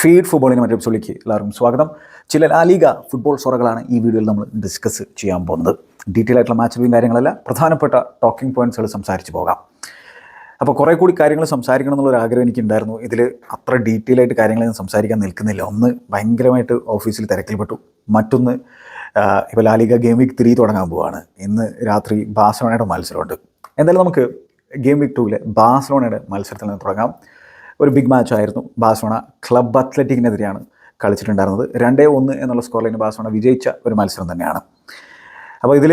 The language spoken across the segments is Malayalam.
ഫീഡ് ഫുട്ബോളിന്റെ മറ്റൊരു എപ്പിസോഡിലേക്ക് എല്ലാവർക്കും സ്വാഗതം. ചില ലാലിക ഫുട്ബോൾ സ്വറകളാണ് ഈ വീഡിയോയിൽ നമ്മൾ ഡിസ്കസ് ചെയ്യാൻ പോകുന്നത്. ഡീറ്റെയിൽ ആയിട്ടുള്ള മാച്ച് റിവ്യൂ കാര്യങ്ങളല്ല. പ്രധാനപ്പെട്ട ടോക്കിംഗ് പോയിന്റ്സുകൾ സംസാരിച്ച് പോകാം. അപ്പോൾ കുറേ കൂടി കാര്യങ്ങൾ സംസാരിക്കണം എന്നുള്ളൊരു ആഗ്രഹം എനിക്കുണ്ടായിരുന്നു. ഇതിൽ അത്ര ഡീറ്റെയിൽ ആയിട്ട് കാര്യങ്ങൾ ഞാൻ സംസാരിക്കാൻ നിൽക്കുന്നില്ല. ഒന്ന് ഭയങ്കരമായിട്ട് ഓഫീസിൽ തിരക്കിൽപ്പെട്ടു. മറ്റൊന്ന് ഇപ്പോൾ ലാലിക ഗെയിം വീക്ക് ത്രീ തുടങ്ങാൻ പോവുകയാണ് ഇന്ന് രാത്രി ബാഴ്സലോണയുടെ മത്സരമുണ്ട്. എന്തായാലും നമുക്ക് ഗെയിം വീക്ക് ടൂവിലെ ബാഴ്സലോണയുടെ മത്സരത്തിൽ നിന്ന് തുടങ്ങാം. ഒരു ബിഗ് മാച്ച് ആയിരുന്നു ബാഴ്സലോണ ക്ലബ് അത്ലറ്റിക്കിനെതിരെയാണ് കളിച്ചിട്ടുണ്ടായിരുന്നത്. രണ്ടേ ഒന്ന് എന്നുള്ള സ്കോർ ലൈന് വിജയിച്ച ഒരു മത്സരം തന്നെയാണ്. അപ്പോൾ ഇതിൽ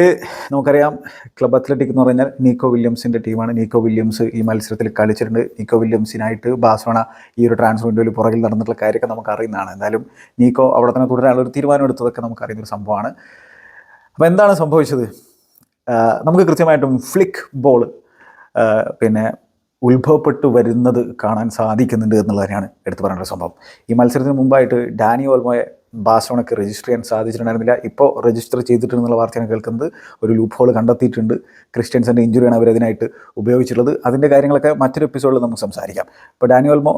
നമുക്കറിയാം ക്ലബ് അത്ലറ്റിക് എന്ന് പറഞ്ഞാൽ നീക്കോ വില്യംസിന്റെ ടീമാണ് നീക്കോ വില്യംസ് ഈ മത്സരത്തിൽ കളിച്ചിട്ടുണ്ട്. നീക്കോ വില്യംസിനായിട്ട് ബാഴ്സലോണ ഈ ഒരു ട്രാൻസ്ഫർ വിൻഡോയിൽ പുറകിൽ നടന്നിട്ടുള്ള കാര്യമൊക്കെ നമുക്ക് അറിയുന്നതാണ് എന്തായാലും നീക്കോ അവിടെ തന്നെ തുടരാനുള്ള ഒരു തീരുമാനം എടുത്തതൊക്കെ നമുക്ക് അറിയുന്നൊരു സംഭവമാണ്. അപ്പോൾ എന്താണ് സംഭവിച്ചത്? നമുക്ക് കൃത്യമായിട്ടും ഫ്ലിക്ക് ബോൾ പിന്നെ ഉത്ഭവപ്പെട്ടു വരുന്നത് കാണാൻ സാധിക്കുന്നുണ്ട് എന്നുള്ളതിനാണ് എടുത്തു പറയേണ്ട സംഭവം. ഈ മത്സരത്തിന് മുമ്പായിട്ട് ഡാനി ഓൽമോയെ ബാസോണക്ക് രജിസ്റ്റർ ചെയ്യാൻ സാധിച്ചിട്ടുണ്ടായിരുന്നില്ല. ഇപ്പോൾ രജിസ്റ്റർ ചെയ്തിട്ടുണ്ടെന്നുള്ള വാർത്തയാണ് കേൾക്കുന്നത്. ഒരു ലൂപ്പ് ഹോൾ കണ്ടെത്തിയിട്ടുണ്ട്. ക്രിസ്ത്യൻസിന്റെ ഇഞ്ചുറിയാണ് അവരതിനായിട്ട് ഉപയോഗിച്ചിട്ടുള്ളത്. അതിന്റെ കാര്യങ്ങളൊക്കെ മറ്റൊരു എപ്പിസോഡിൽ നമുക്ക് സംസാരിക്കാം. ഇപ്പോൾ ഡാനി ഓൽമോ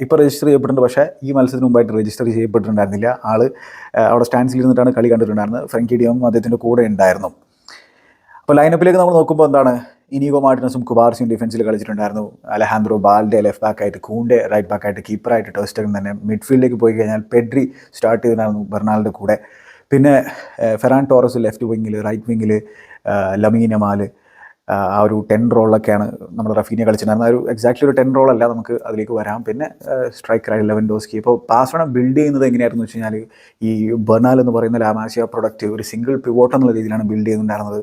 ഇപ്പോൾ രജിസ്റ്റർ ചെയ്യപ്പെട്ടിട്ടുണ്ട്. പക്ഷേ ഈ മത്സരത്തിന് മുമ്പായിട്ട് രജിസ്റ്റർ ചെയ്യപ്പെട്ടിട്ടുണ്ടായിരുന്നില്ല. ആൾ അവിടെ സ്റ്റാൻഡ്സിൽ ഇരുന്നിട്ടാണ് കളി കണ്ടിട്ടുണ്ടായിരുന്നത്. ഫ്രങ്കി ഡിയോമും അദ്ദേഹത്തിന്റെ കൂടെ ഉണ്ടായിരുന്നു. അപ്പോൾ ലൈനപ്പിലേക്ക് നമ്മൾ നോക്കുമ്പോൾ എന്താണ്? ഇനിഗോ മാർട്ടിനസും കുബാർസിയും ഡിഫൻസിൽ കളിച്ചിട്ടുണ്ടായിരുന്നു. അലഹാൻഡ്രോ ബാൽഡെ ലെഫ്റ്റ് ബാക്ക് ആയിട്ട് കൂണ്ടെ റൈറ്റ് ബാക്ക് ആയിട്ട് കീപ്പറായിട്ട് ടേസ്റ്റകൻ തന്നെ മിഡ്ഫീൽഡിലേക്ക് പോയി കഴിഞ്ഞാൽ പെഡ്രി സ്റ്റാർട്ട് ചെയ്തിട്ടുണ്ടായിരുന്നു ബെർണാളിന്റെ കൂടെ. പിന്നെ ഫെറാൻ ടോറസ് ലെഫ്റ്റ് വിങ്ങിൽ റൈറ്റ് വിങ്ങിൽ ലമീൻ അമാൽ ആ ഒരു ടെൻ റോളിലൊക്കെയാണ് നമ്മൾ റഫീനെ കളിച്ചിട്ടുണ്ടായിരുന്നത് ആ ഒരു എക്സാക്ട്ലി ഒരു ടെൻ റോളല്ല നമുക്ക് അതിലേക്ക് വരാം. പിന്നെ സ്ട്രൈക്കറായി ലെവൻഡോസ്കി ഇപ്പോൾ പാസ്വണ ബിൽഡ് ചെയ്യുന്നത് എങ്ങനെയായിരുന്നു വെച്ച് കഴിഞ്ഞാൽ ഈ ബെർണാൽ എന്ന് പറയുന്ന ലാമാസിയ പ്രൊഡക്റ്റ് ഒരു സിംഗിൾ പിവോട്ട് എന്നുള്ള രീതിയിലാണ് ബിൽഡ് ചെയ്യുന്നുണ്ടായിരുന്നത്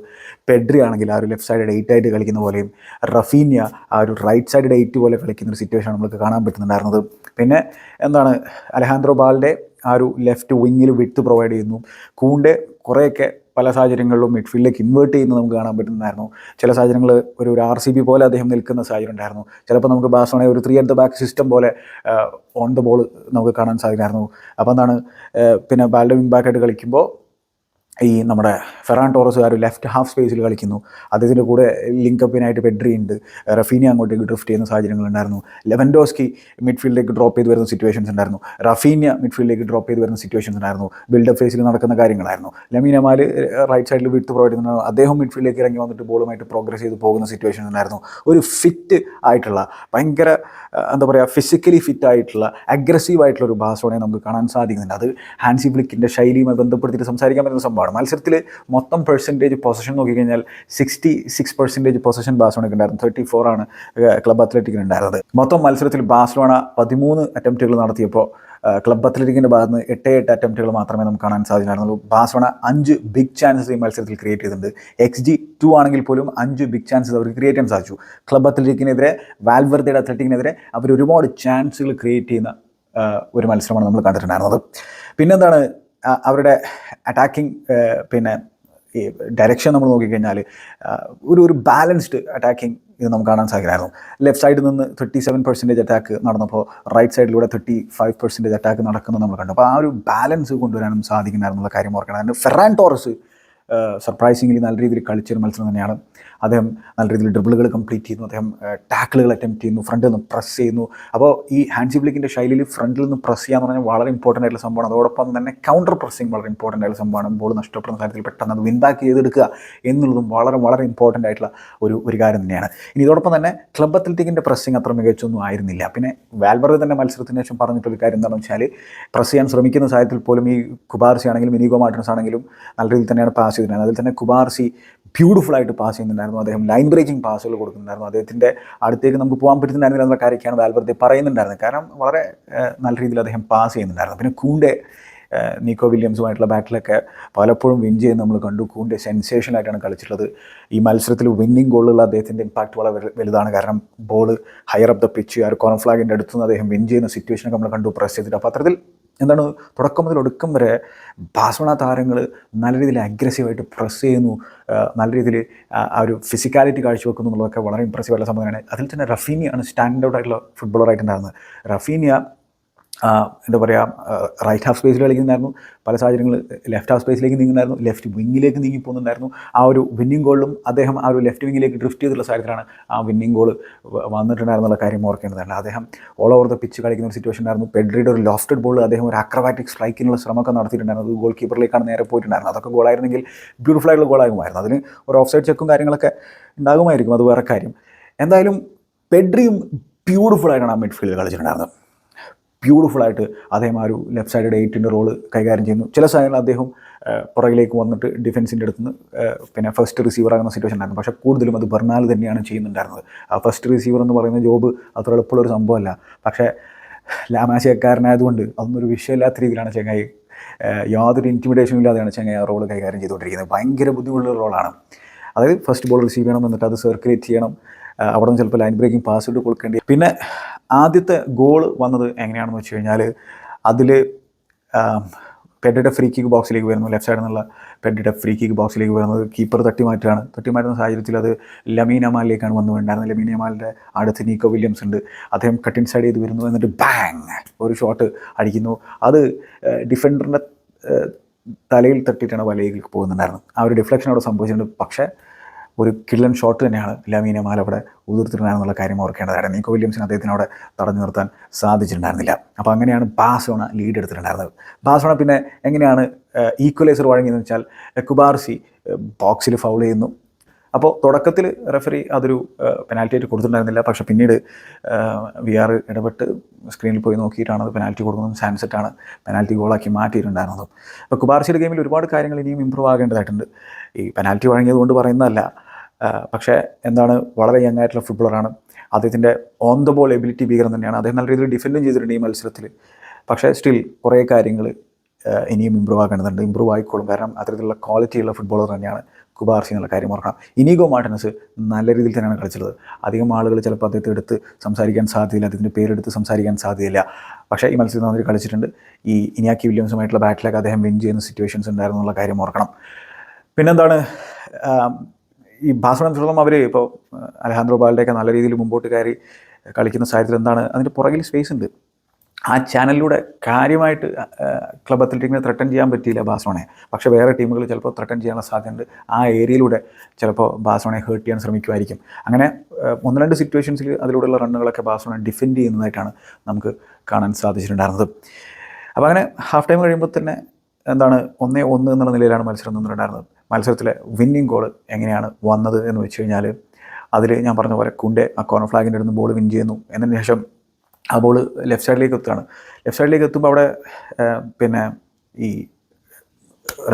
പെഡ്രി ആണെങ്കിൽ ആ ഒരു ലെഫ്റ്റ് സൈഡ് എയ്റ്റ് ആയിട്ട് കളിക്കുന്ന പോലെയും റഫീനിയ ആ ഒരു റൈറ്റ് സൈഡ് എയ്റ്റ് പോലെ കളിക്കുന്ന ഒരു സിറ്റുവേഷൻ നമുക്ക് കാണാൻ പറ്റുന്നുണ്ടായിരുന്നത്. പിന്നെ എന്താണ് അലഹാൻഡ്രോ ബാലിന്റെ ആ ഒരു ലെഫ്റ്റ് വിങ്ങിൽ വിട്ട് പ്രൊവൈഡ് ചെയ്യുന്നു. കൂണ്ടെ കുറേയൊക്കെ പല സാഹചര്യങ്ങളിലും മിഡ്ഫീൽഡിലേക്ക് ഇൻവേർട്ട് ചെയ്യുന്നത് നമുക്ക് കാണാൻ പറ്റുന്നതായിരുന്നു. ചില സാഹചര്യങ്ങൾ ഒരു ഒരു ആർ സി ബി പോലെ അദ്ദേഹം നിൽക്കുന്ന സാഹചര്യം ഉണ്ടായിരുന്നു. ചിലപ്പോൾ നമുക്ക് ബാസോണെ ഒരു three at the back system പോലെ ഓൺ ദ ബോൾ നമുക്ക് കാണാൻ സാധിക്കുമായിരുന്നു. അപ്പോൾ എന്താണ് പിന്നെ ബാൽഡ് വിങ് ബാക്കായിട്ട് കളിക്കുമ്പോൾ ഈ നമ്മുടെ ഫെറാൻ ടോറസ് ആ ഒരു ലെഫ്റ്റ് ഹാഫ് സ്പേസിൽ കളിക്കുന്നു. അദ്ദേഹത്തിന്റെ കൂടെ ലിങ്കപ്പിനായിട്ട് പെഡ്രി ഉണ്ട്. റഫീനി അങ്ങോട്ടേക്ക് ഡ്രിഫ്റ്റ് ചെയ്യുന്ന സാഹചര്യങ്ങളുണ്ടായിരുന്നു ലെവൻഡോസ്കി മിഡ്ഫീൽഡിലേക്ക് ഡ്രോപ്പ് ചെയ്ത് വരുന്ന സിറ്റുവേഷൻസ് ഉണ്ടായിരുന്നു. റഫീനിയ മിഡ്ഫീൽഡിലേക്ക് ഡ്രോപ്പ് ചെയ്ത് വരുന്ന സിറ്റുവേഷൻസ് ഉണ്ടായിരുന്നു. ബിൽഡപ്പ് ഫേസിൽ നടക്കുന്ന കാര്യങ്ങളായിരുന്നു. ലമീനമാൽ റൈറ്റ് സൈഡിൽ വിട്ട് പ്രൊവൈഡ് ചെയ്യുന്ന അദ്ദേഹം മിഡ്ഫീൽഡിലേക്ക് ഇറങ്ങി വന്നിട്ട് ബോളുമായിട്ട് പ്രോഗ്രസ് ചെയ്ത് പോകുന്ന സിറ്റുവേഷൻസ് ഉണ്ടായിരുന്നു. ഒരു ഫിറ്റ് ആയിട്ടുള്ള ഭയങ്കര എന്താ പറയുക ഫിസിക്കലി ഫിറ്റ് ആയിട്ടുള്ള അഗ്രസീവ് ആയിട്ടുള്ള ഒരു ബാസോണെ നമുക്ക് കാണാൻ സാധിക്കുന്നുണ്ട്. അത് ഹാൻസി ബ്ലിക്കിന്റെ ശൈലിയുമായി ബന്ധപ്പെടുത്തിയിട്ട് സംസാരിക്കാൻ പറ്റുന്ന സംഭവമാണ് മത്സരത്തിൽ മൊത്തം പെർസെന്റേജ് പൊസഷൻ നോക്കിക്കഴിഞ്ഞാൽ സിക്സ്റ്റി സിക്സ് പെർസെന്റേജ് പൊസഷൻ ബാഴ്സലോണയ്ക്ക് ഉണ്ടായിരുന്നു. തേർട്ടി ഫോർ ആണ് ക്ലബ് അത്ലറ്റിക്കിന് ഉണ്ടായിരുന്നത്. മൊത്തം മത്സരത്തിൽ ബാഴ്സലോണ പതിമൂന്ന് അറ്റംപ്റ്റുകൾ നടത്തിയപ്പോൾ ക്ലബ് അത്ലറ്റിക്കിന്റെ ഭാഗത്ത് നിന്ന് എട്ട് എട്ട് അറ്റംപ്റ്റുകൾ മാത്രമേ നമുക്ക് കാണാൻ സാധിച്ചിട്ടുണ്ടായിരുന്നുള്ളൂ. ബാഴ്സലോണ അഞ്ച് ബിഗ് ചാൻസസ് ഈ മത്സരത്തിൽ ക്രിയേറ്റ് ചെയ്തിട്ടുണ്ട്. എക്സ് ജി ടു ആണെങ്കിൽ പോലും അഞ്ച് ബിഗ് ചാൻസസ് അവർക്ക് ക്രിയേറ്റ് ചെയ്യാൻ സാധിച്ചു. ക്ലബ് അത്ലറ്റിക്കിനെതിരെ വാൽവർദയുടെ അത്ലറ്റിക്കിനെതിരെ അവർ ഒരുപാട് ചാൻസുകൾ ക്രിയേറ്റ് ചെയ്യുന്ന ഒരു മത്സരമാണ് നമ്മൾ കണ്ടിട്ടുണ്ടായിരുന്നത്. പിന്നെന്താണ്? അവരുടെ അറ്റാക്കിംഗ് പിന്നെ ഈ ഡയറക്ഷൻ നമ്മൾ നോക്കിക്കഴിഞ്ഞാൽ ഒരു ഒരു ബാലൻസ്ഡ് അറ്റാക്കിംഗ് ഇത് നമുക്ക് കാണാൻ സാധിക്കുമായിരുന്നു. ലെഫ്റ്റ് സൈഡിൽ നിന്ന് തേർട്ടി സെവൻ പെർസെന്റേജ് അറ്റാക്ക് നടന്നപ്പോൾ റൈറ്റ് സൈഡിലൂടെ തേർട്ടി ഫൈവ് പെർസെന്റേജ് അറ്റാക്ക് നടക്കുന്നത് നമ്മൾ കണ്ടു. അപ്പോൾ ആ ഒരു ബാലൻസ് കൊണ്ടുവരാനും സാധിക്കുന്നായിരുന്നുള്ള കാര്യം ഓർക്കണം. അതിന് ഫെറാൻ ടോറസ് സർപ്രൈസിംഗ്ലി നല്ല രീതിയിൽ കളിച്ചൊരു മത്സരം തന്നെയാണ്. അദ്ദേഹം നല്ല രീതിയിൽ ഡ്രിബിളുകൾ കംപ്ലീറ്റ് ചെയ്യുന്നു. അദ്ദേഹം ടാക്കിളുകൾ അറ്റംപ്റ്റ് ചെയ്യുന്നു. ഫ്രണ്ടിൽ നിന്ന് പ്രസ് ചെയ്യുന്നു. അപ്പോൾ ഈ ഹാൻസി ബ്ലിക്കിന്റെ ശൈലിയിൽ ഫ്രണ്ടിൽ നിന്ന് പ്രസ് ചെയ്യുക ചെയ്യാന്ന് പറഞ്ഞാൽ വളരെ ഇമ്പോർട്ടന്റ് ആയിട്ടുള്ള സംഭവമാണ്. അതോടൊപ്പം തന്നെ കൗണ്ടർ പ്രസ്സിങ് വളരെ ഇമ്പോർട്ടന്റ് ആയിട്ടുള്ള സംഭവമാണ്. ബോൾ നഷ്ടപ്പെടുന്ന കാര്യത്തിൽ പെട്ടെന്ന് അത് വിൻ ബാക്ക് ചെയ്തെടുക്കുക എന്നുള്ളതും വളരെ വളരെ ഇമ്പോർട്ടന്റ് ആയിട്ടുള്ള ഒരു ഒരു കാര്യം തന്നെയാണ്. ഇനി ഇതോടൊപ്പം തന്നെ ക്ലബ് അത്ലറ്റിക്കിന്റെ പ്രസ്സിങ് അത്ര മികച്ചൊന്നും ആയിരുന്നില്ല. പിന്നെ വാൽബർഗ് തന്നെ മത്സരത്തിന് ശേഷം പറഞ്ഞിട്ടൊരു കാര്യം എന്താണെന്ന് വെച്ചാൽ പ്രസ് ചെയ്യാൻ ശ്രമിക്കുന്ന സാഹചര്യത്തിൽ പോലും ഈ കുബാർസി ആണെങ്കിലും മിനിഗോ മാർട്ടിൻസ് ആണെങ്കിലും നല്ല രീതിയിൽ തന്നെയാണ് പാസ് ചെയ്തിരുന്നത്. അതിൽ തന്നെ കുബാർസി ബ്യൂട്ടിഫുൾ ആയിട്ട് പാസ് ചെയ്യുന്നുണ്ടായിരുന്നു. അദ്ദേഹം ലൈൻ ബ്രേക്കിംഗ് പാസുകൾ കൊടുക്കുന്നുണ്ടായിരുന്നു. അദ്ദേഹത്തിന്റെ അടുത്തേക്ക് നമുക്ക് പോകാൻ പറ്റുന്നുണ്ടായിരുന്നില്ല എന്ന കാര്യമൊക്കെയാണ് വാൽവർദ്ദേ പറയുന്നുണ്ടായിരുന്നത്. കാരണം വളരെ നല്ല രീതിയിൽ അദ്ദേഹം പാസ് ചെയ്യുന്നുണ്ടായിരുന്നു. പിന്നെ കൂണ്ടെ നിക്കോ വില്യംസുമായിട്ടുള്ള ബാറ്റിലൊക്കെ പലപ്പോഴും വിൻ ചെയ്യുന്ന നമ്മൾ കണ്ടു. കൂണ്ടെ സെൻസേഷനായിട്ടാണ് കളിച്ചിട്ടുള്ളത്. ഈ മത്സരത്തിൽ വിന്നിംഗ് ഗോളുള്ള അദ്ദേഹത്തിന്റെ ഇമ്പാക്റ്റ് വളരെ വലുതാണ്. കാരണം ball higher up the pitch ആ ഒരു കോർണർ ഫ്ലാഗിന്റെ അടുത്ത് അദ്ദേഹം വിൻ ചെയ്യുന്ന സിറ്റുവേഷനൊക്കെ നമ്മൾ കണ്ടു. പ്രസ് ചെയ്തിട്ട് അപ്പോൾ അത്തരത്തിൽ എന്താണ് തുടക്കം മുതൽ ഒടുക്കം വരെ ബാഴ്സലോണ താരങ്ങൾ നല്ല രീതിയിൽ അഗ്രസീവായിട്ട് പ്രസ് ചെയ്യുന്നു. നല്ല രീതിയിൽ ആ ഒരു ഫിസിക്കാലിറ്റി കാഴ്ചവെക്കുന്നു എന്നുള്ളതൊക്കെ വളരെ ഇമ്പ്രസീവായിട്ടുള്ള സംഭവമാണ് അതിൽ തന്നെ റഫീനിയാണ് സ്റ്റാൻഡ് ഔട്ട് ആയിട്ടുള്ള ഫുട്ബോളറായിട്ടുണ്ടായിരുന്നത് റഫീനിയ എന്താ പറയുക റൈറ്റ് ഹാഫ് സ്പേസിൽ കളിക്കുന്നുണ്ടായിരുന്നു. പല സാഹചര്യങ്ങളിൽ ലെഫ്റ്റ് ഹാഫ് സ്പേസിലേക്ക് നീങ്ങുന്നായിരുന്നു ലെഫ്റ്റ് വിങ്ങിലേക്ക് നീങ്ങി പോകുന്നുണ്ടായിരുന്നു ആ ഒരു വിന്നിംഗ് ഗോളിലും അദ്ദേഹം ആ ഒരു ലെഫ്റ്റ് വിങ്ങിലേക്ക് ഡ്രിഫ്റ്റ് ചെയ്തിട്ടുള്ള സാഹചര്യത്തിലാണ് ആ വിന്നിംഗ് ഗോൾ വന്നിട്ടുണ്ടായിരുന്നുള്ള കാര്യം ഓർക്കേണ്ടതാണ് അദ്ദേഹം ഓൾ ഓവർ ദ പിച്ച് കളിക്കുന്ന ഒരു സിറ്റുവേഷൻ ഉണ്ടായിരുന്നു. പെഡ്രിയുടെ ഒരു ലോഫ്റ്റഡ് ബോൾ അദ്ദേഹം ഒരു അക്രബാറ്റിക് സ്ട്രൈക്കിനുള്ള ശ്രമമൊക്കെ നടത്തിയിട്ടുണ്ടായിരുന്നു. ഗോൾ കീപ്പറിലേക്കാണ് നേരെ പോയിട്ടുണ്ടായിരുന്നത്. അതൊക്കെ ഗോളായിരുന്നെങ്കിൽ ബ്യൂട്ടിഫുൾ ആയിട്ടുള്ള ഗോളാകുമായിരുന്നു അതിന് ഒരു ഓഫ് സൈഡ് ചെക്കും കാര്യങ്ങളൊക്കെ ഉണ്ടാകുമായിരിക്കും. അത് വേറെ കാര്യം. എന്തായാലും പെഡ്രിയും ബ്യൂട്ടിഫുൾ ആയിട്ടാണ് ആ മിഡ്ഫീൽഡ് കളിച്ചിട്ടുണ്ടായിരുന്നത്. ബ്യൂട്ടിഫുൾ ആയിട്ട് അദ്ദേഹം ആ ഒരു ലെഫ്റ്റ് സൈഡ് എയ്റ്റിന്റെ റോൾ കൈകാര്യം ചെയ്യുന്നു. ചില സമയങ്ങളിൽ അദ്ദേഹം പുറകിലേക്ക് വന്നിട്ട് ഡിഫൻസിന്റെ അടുത്ത് പിന്നെ ഫസ്റ്റ് റിസീവർ ആകുന്ന സിറ്റുവേഷൻ ആയിരുന്നു പക്ഷേ കൂടുതലും അത് ബർണാൽ തന്നെയാണ് ചെയ്യുന്നുണ്ടായിരുന്നത്. ആ ഫസ്റ്റ് റിസീവർ എന്ന് പറയുന്ന ജോബ് അത്ര എളുപ്പമുള്ളൊരു സംഭവമല്ല. പക്ഷേ ലാമാശയക്കാരനായതുകൊണ്ട് ഒരു വിഷയമില്ലാത്ത രീതിയിലാണ് ചെങ്ങായി യാതൊരു ഇന്റിമിഡേഷനും ഇല്ലാതെയാണ് ചെങ്ങായി ആ റോൾ കൈകാര്യം ചെയ്തുകൊണ്ടിരിക്കുന്നത്. ഭയങ്കര ബുദ്ധിമുട്ടുള്ള റോളാണ് അതായത് ഫസ്റ്റ് ബോൾ റിസീവ് ചെയ്യണം എന്നിട്ട് അത് സർക്കുലേറ്റ് ചെയ്യണം. അവിടെ നിന്ന് ചിലപ്പോൾ ലൈൻ ബ്രേക്കിംഗ് പാസ് കൊടുക്കേണ്ടി പിന്നെ ആദ്യത്തെ ഗോൾ വന്നത് എങ്ങനെയാണെന്ന് വെച്ച് കഴിഞ്ഞാൽ അതിൽ പെഡയുടെ ഫ്രീ കിക്ക് ബോക്സിലേക്ക് വരുന്നു. ലെഫ്റ്റ് സൈഡിൽ നിന്നുള്ള പെഡയുടെ ഫ്രീ കിക്ക് ബോക്സിലേക്ക് വരുന്നത് കീപ്പർ തട്ടി മാറ്റുകയാണ് തട്ടി മാറ്റുന്ന സാഹചര്യത്തിൽ അത് ലമീൻ അമാലിലേക്കാണ് വന്നു വേണ്ടായിരുന്നത് ലമീൻ അമാലിന്റെ അടുത്ത് നീക്കോ വില്യംസ് ഉണ്ട്. അദ്ദേഹം കട്ടിൻ സൈഡ് ചെയ്ത് വരുന്നു എന്നിട്ട് ബാങ് ഒരു ഷോട്ട് അടിക്കുന്നു. അത് ഡിഫൻഡറിന്റെ തലയിൽ തട്ടിയിട്ടാണ് വലയിലേക്ക് പോകുന്നുണ്ടായിരുന്നത്. ആ ഒരു ഡിഫ്ലക്ഷൻ അവിടെ സംഭവിച്ചിട്ടുണ്ട്. പക്ഷേ ഒരു കിള്ളൻ ഷോട്ട് തന്നെയാണ് ലാമീന അമാൽ അവിടെ ഉതിർത്തിട്ടുണ്ടായിരുന്നുള്ള കാര്യം ഓർക്കേണ്ടതായിരുന്നു. നീക്കോ വില്യംസിന് അദ്ദേഹത്തിന് അവിടെ തടഞ്ഞു നിർത്താൻ സാധിച്ചിട്ടുണ്ടായിരുന്നില്ല. അപ്പോൾ അങ്ങനെയാണ് ബാസോണ ലീഡ് എടുത്തിട്ടുണ്ടായിരുന്നത്. ബാസോണ പിന്നെ എങ്ങനെയാണ് ഈക്വലൈസർ വഴങ്ങിയെന്ന് വെച്ചാൽ കുബാർസി ബോക്സിൽ ഫൗൾ ചെയ്യുന്നു. അപ്പോൾ തുടക്കത്തിൽ റെഫറി അതൊരു പെനാൽറ്റി ആയിട്ട് കൊടുത്തിട്ടുണ്ടായിരുന്നില്ല. പക്ഷേ പിന്നീട് വി ആർ ഇടപെട്ട് സ്ക്രീനിൽ പോയി നോക്കിയിട്ടാണ് അത് പെനാൽറ്റി കൊടുക്കുന്നത് സാൻസെറ്റാണ് പെനാൽറ്റി ഗോളാക്കി മാറ്റിയിട്ടുണ്ടായിരുന്നത്. അപ്പോൾ കുബാർസിയുടെ ഗെയിമിൽ ഒരുപാട് കാര്യങ്ങൾ ഇനിയും ഇമ്പ്രൂവ് ആകേണ്ടതായിട്ടുണ്ട്. ഈ പെനാൽറ്റി വഴങ്ങിയത് കൊണ്ട് പറയുന്നതല്ല പക്ഷേ എന്താണ് വളരെ യങ് ആയിട്ടുള്ള ഫുട്ബോളറാണ് അദ്ദേഹത്തിന്റെ ഓൺ ദ ബോൾ എബിലിറ്റി ഭീകരം തന്നെയാണ്. അദ്ദേഹം നല്ല രീതിയിൽ ഡിഫെൻഡും ചെയ്തിട്ടുണ്ട് ഈ മത്സരത്തിൽ. പക്ഷേ സ്റ്റിൽ കുറേ കാര്യങ്ങൾ ഇനിയും ഇമ്പ്രൂവ് ആക്കേണ്ടതുണ്ട്. ഇമ്പ്രൂവ് ആയിക്കോളും. കാരണം അത്തരത്തിലുള്ള ക്വാളിറ്റിയുള്ള ഫുട്ബോളർ തന്നെയാണ് കുബാർസി എന്നുള്ള കാര്യം ഓർക്കണം ഇനിഗോ മാർട്ടിനസ് നല്ല രീതിയിൽ തന്നെയാണ് കളിച്ചത് അധികം ആളുകൾ ചിലപ്പോൾ അദ്ദേഹത്തെ എടുത്ത് സംസാരിക്കാൻ സാധ്യതയില്ല. അദ്ദേഹത്തിന്റെ പേരെടുത്ത് സംസാരിക്കാൻ സാധ്യതയില്ല. പക്ഷേ ഈ മത്സരത്തിൽ നന്നായി കളിച്ചിട്ടുണ്ട്. ഈ ഇനിയാക്കി വില്യംസുമായിട്ടുള്ള ബാറ്റിലൊക്കെ അദ്ദേഹം വിൻ ചെയ്യുന്ന സിറ്റുവേഷൻസ് ഉണ്ടായിരുന്നുള്ള കാര്യം ഓർക്കണം. പിന്നെന്താണ് ഈ ഭാഷണം സംബന്ധിച്ചിടത്തോളം അവർ ഇപ്പോൾ അലഹാന്ദ്രോ ബാലിന്റെയൊക്കെ നല്ല രീതിയിൽ മുമ്പോട്ട് കയറി കളിക്കുന്ന സാഹചര്യത്തിൽ എന്താണ്? അതിന്റെ പുറകിൽ സ്പേസ് ഉണ്ട്. ആ ചാനലിലൂടെ കാര്യമായിട്ട് ക്ലബ് അത്ലറ്റിക്കിനെ ത്രട്ടൻ ചെയ്യാൻ പറ്റിയില്ല ബാസോണെ പക്ഷേ വേറെ ടീമുകൾ ചിലപ്പോൾ ത്രട്ടൻ ചെയ്യാനുള്ള സാധ്യതയുണ്ട്. ആ ഏരിയയിലൂടെ ചിലപ്പോൾ ബാസോണെ ഹേർട്ട് ചെയ്യാൻ ശ്രമിക്കുമായിരിക്കും. അങ്ങനെ ഒന്ന് രണ്ട് സിറ്റുവേഷൻസിൽ അതിലൂടെയുള്ള റണ്ണുകളൊക്കെ ബാസോണെ ഡിഫെൻഡ് ചെയ്യുന്നതായിട്ടാണ് നമുക്ക് കാണാൻ സാധിച്ചിട്ടുണ്ടായിരുന്നത്. അപ്പോൾ അങ്ങനെ ഹാഫ് ടൈം കഴിയുമ്പോൾ തന്നെ എന്താണ് ഒന്നേ ഒന്ന് എന്നുള്ള നിലയിലാണ് മത്സരം നിന്നിട്ടുണ്ടായിരുന്നത് മത്സരത്തിലെ വിന്നിങ് ഗോൾ എങ്ങനെയാണ് വന്നത് എന്ന് വെച്ച് കഴിഞ്ഞാൽ അതിൽ ഞാൻ പറഞ്ഞ പോലെ കുണ്ടെ ആ കോർണർ ഫ്ലാഗിന്റെ അടുത്ത് ബോൾ വിൻ ചെയ്യുന്നു. എന്നതിന് ശേഷം ആ ബോൾ ലെഫ്റ്റ് സൈഡിലേക്ക് എത്തുകയാണ്. ലെഫ്റ്റ് സൈഡിലേക്ക് എത്തുമ്പോൾ അവിടെ പിന്നെ ഈ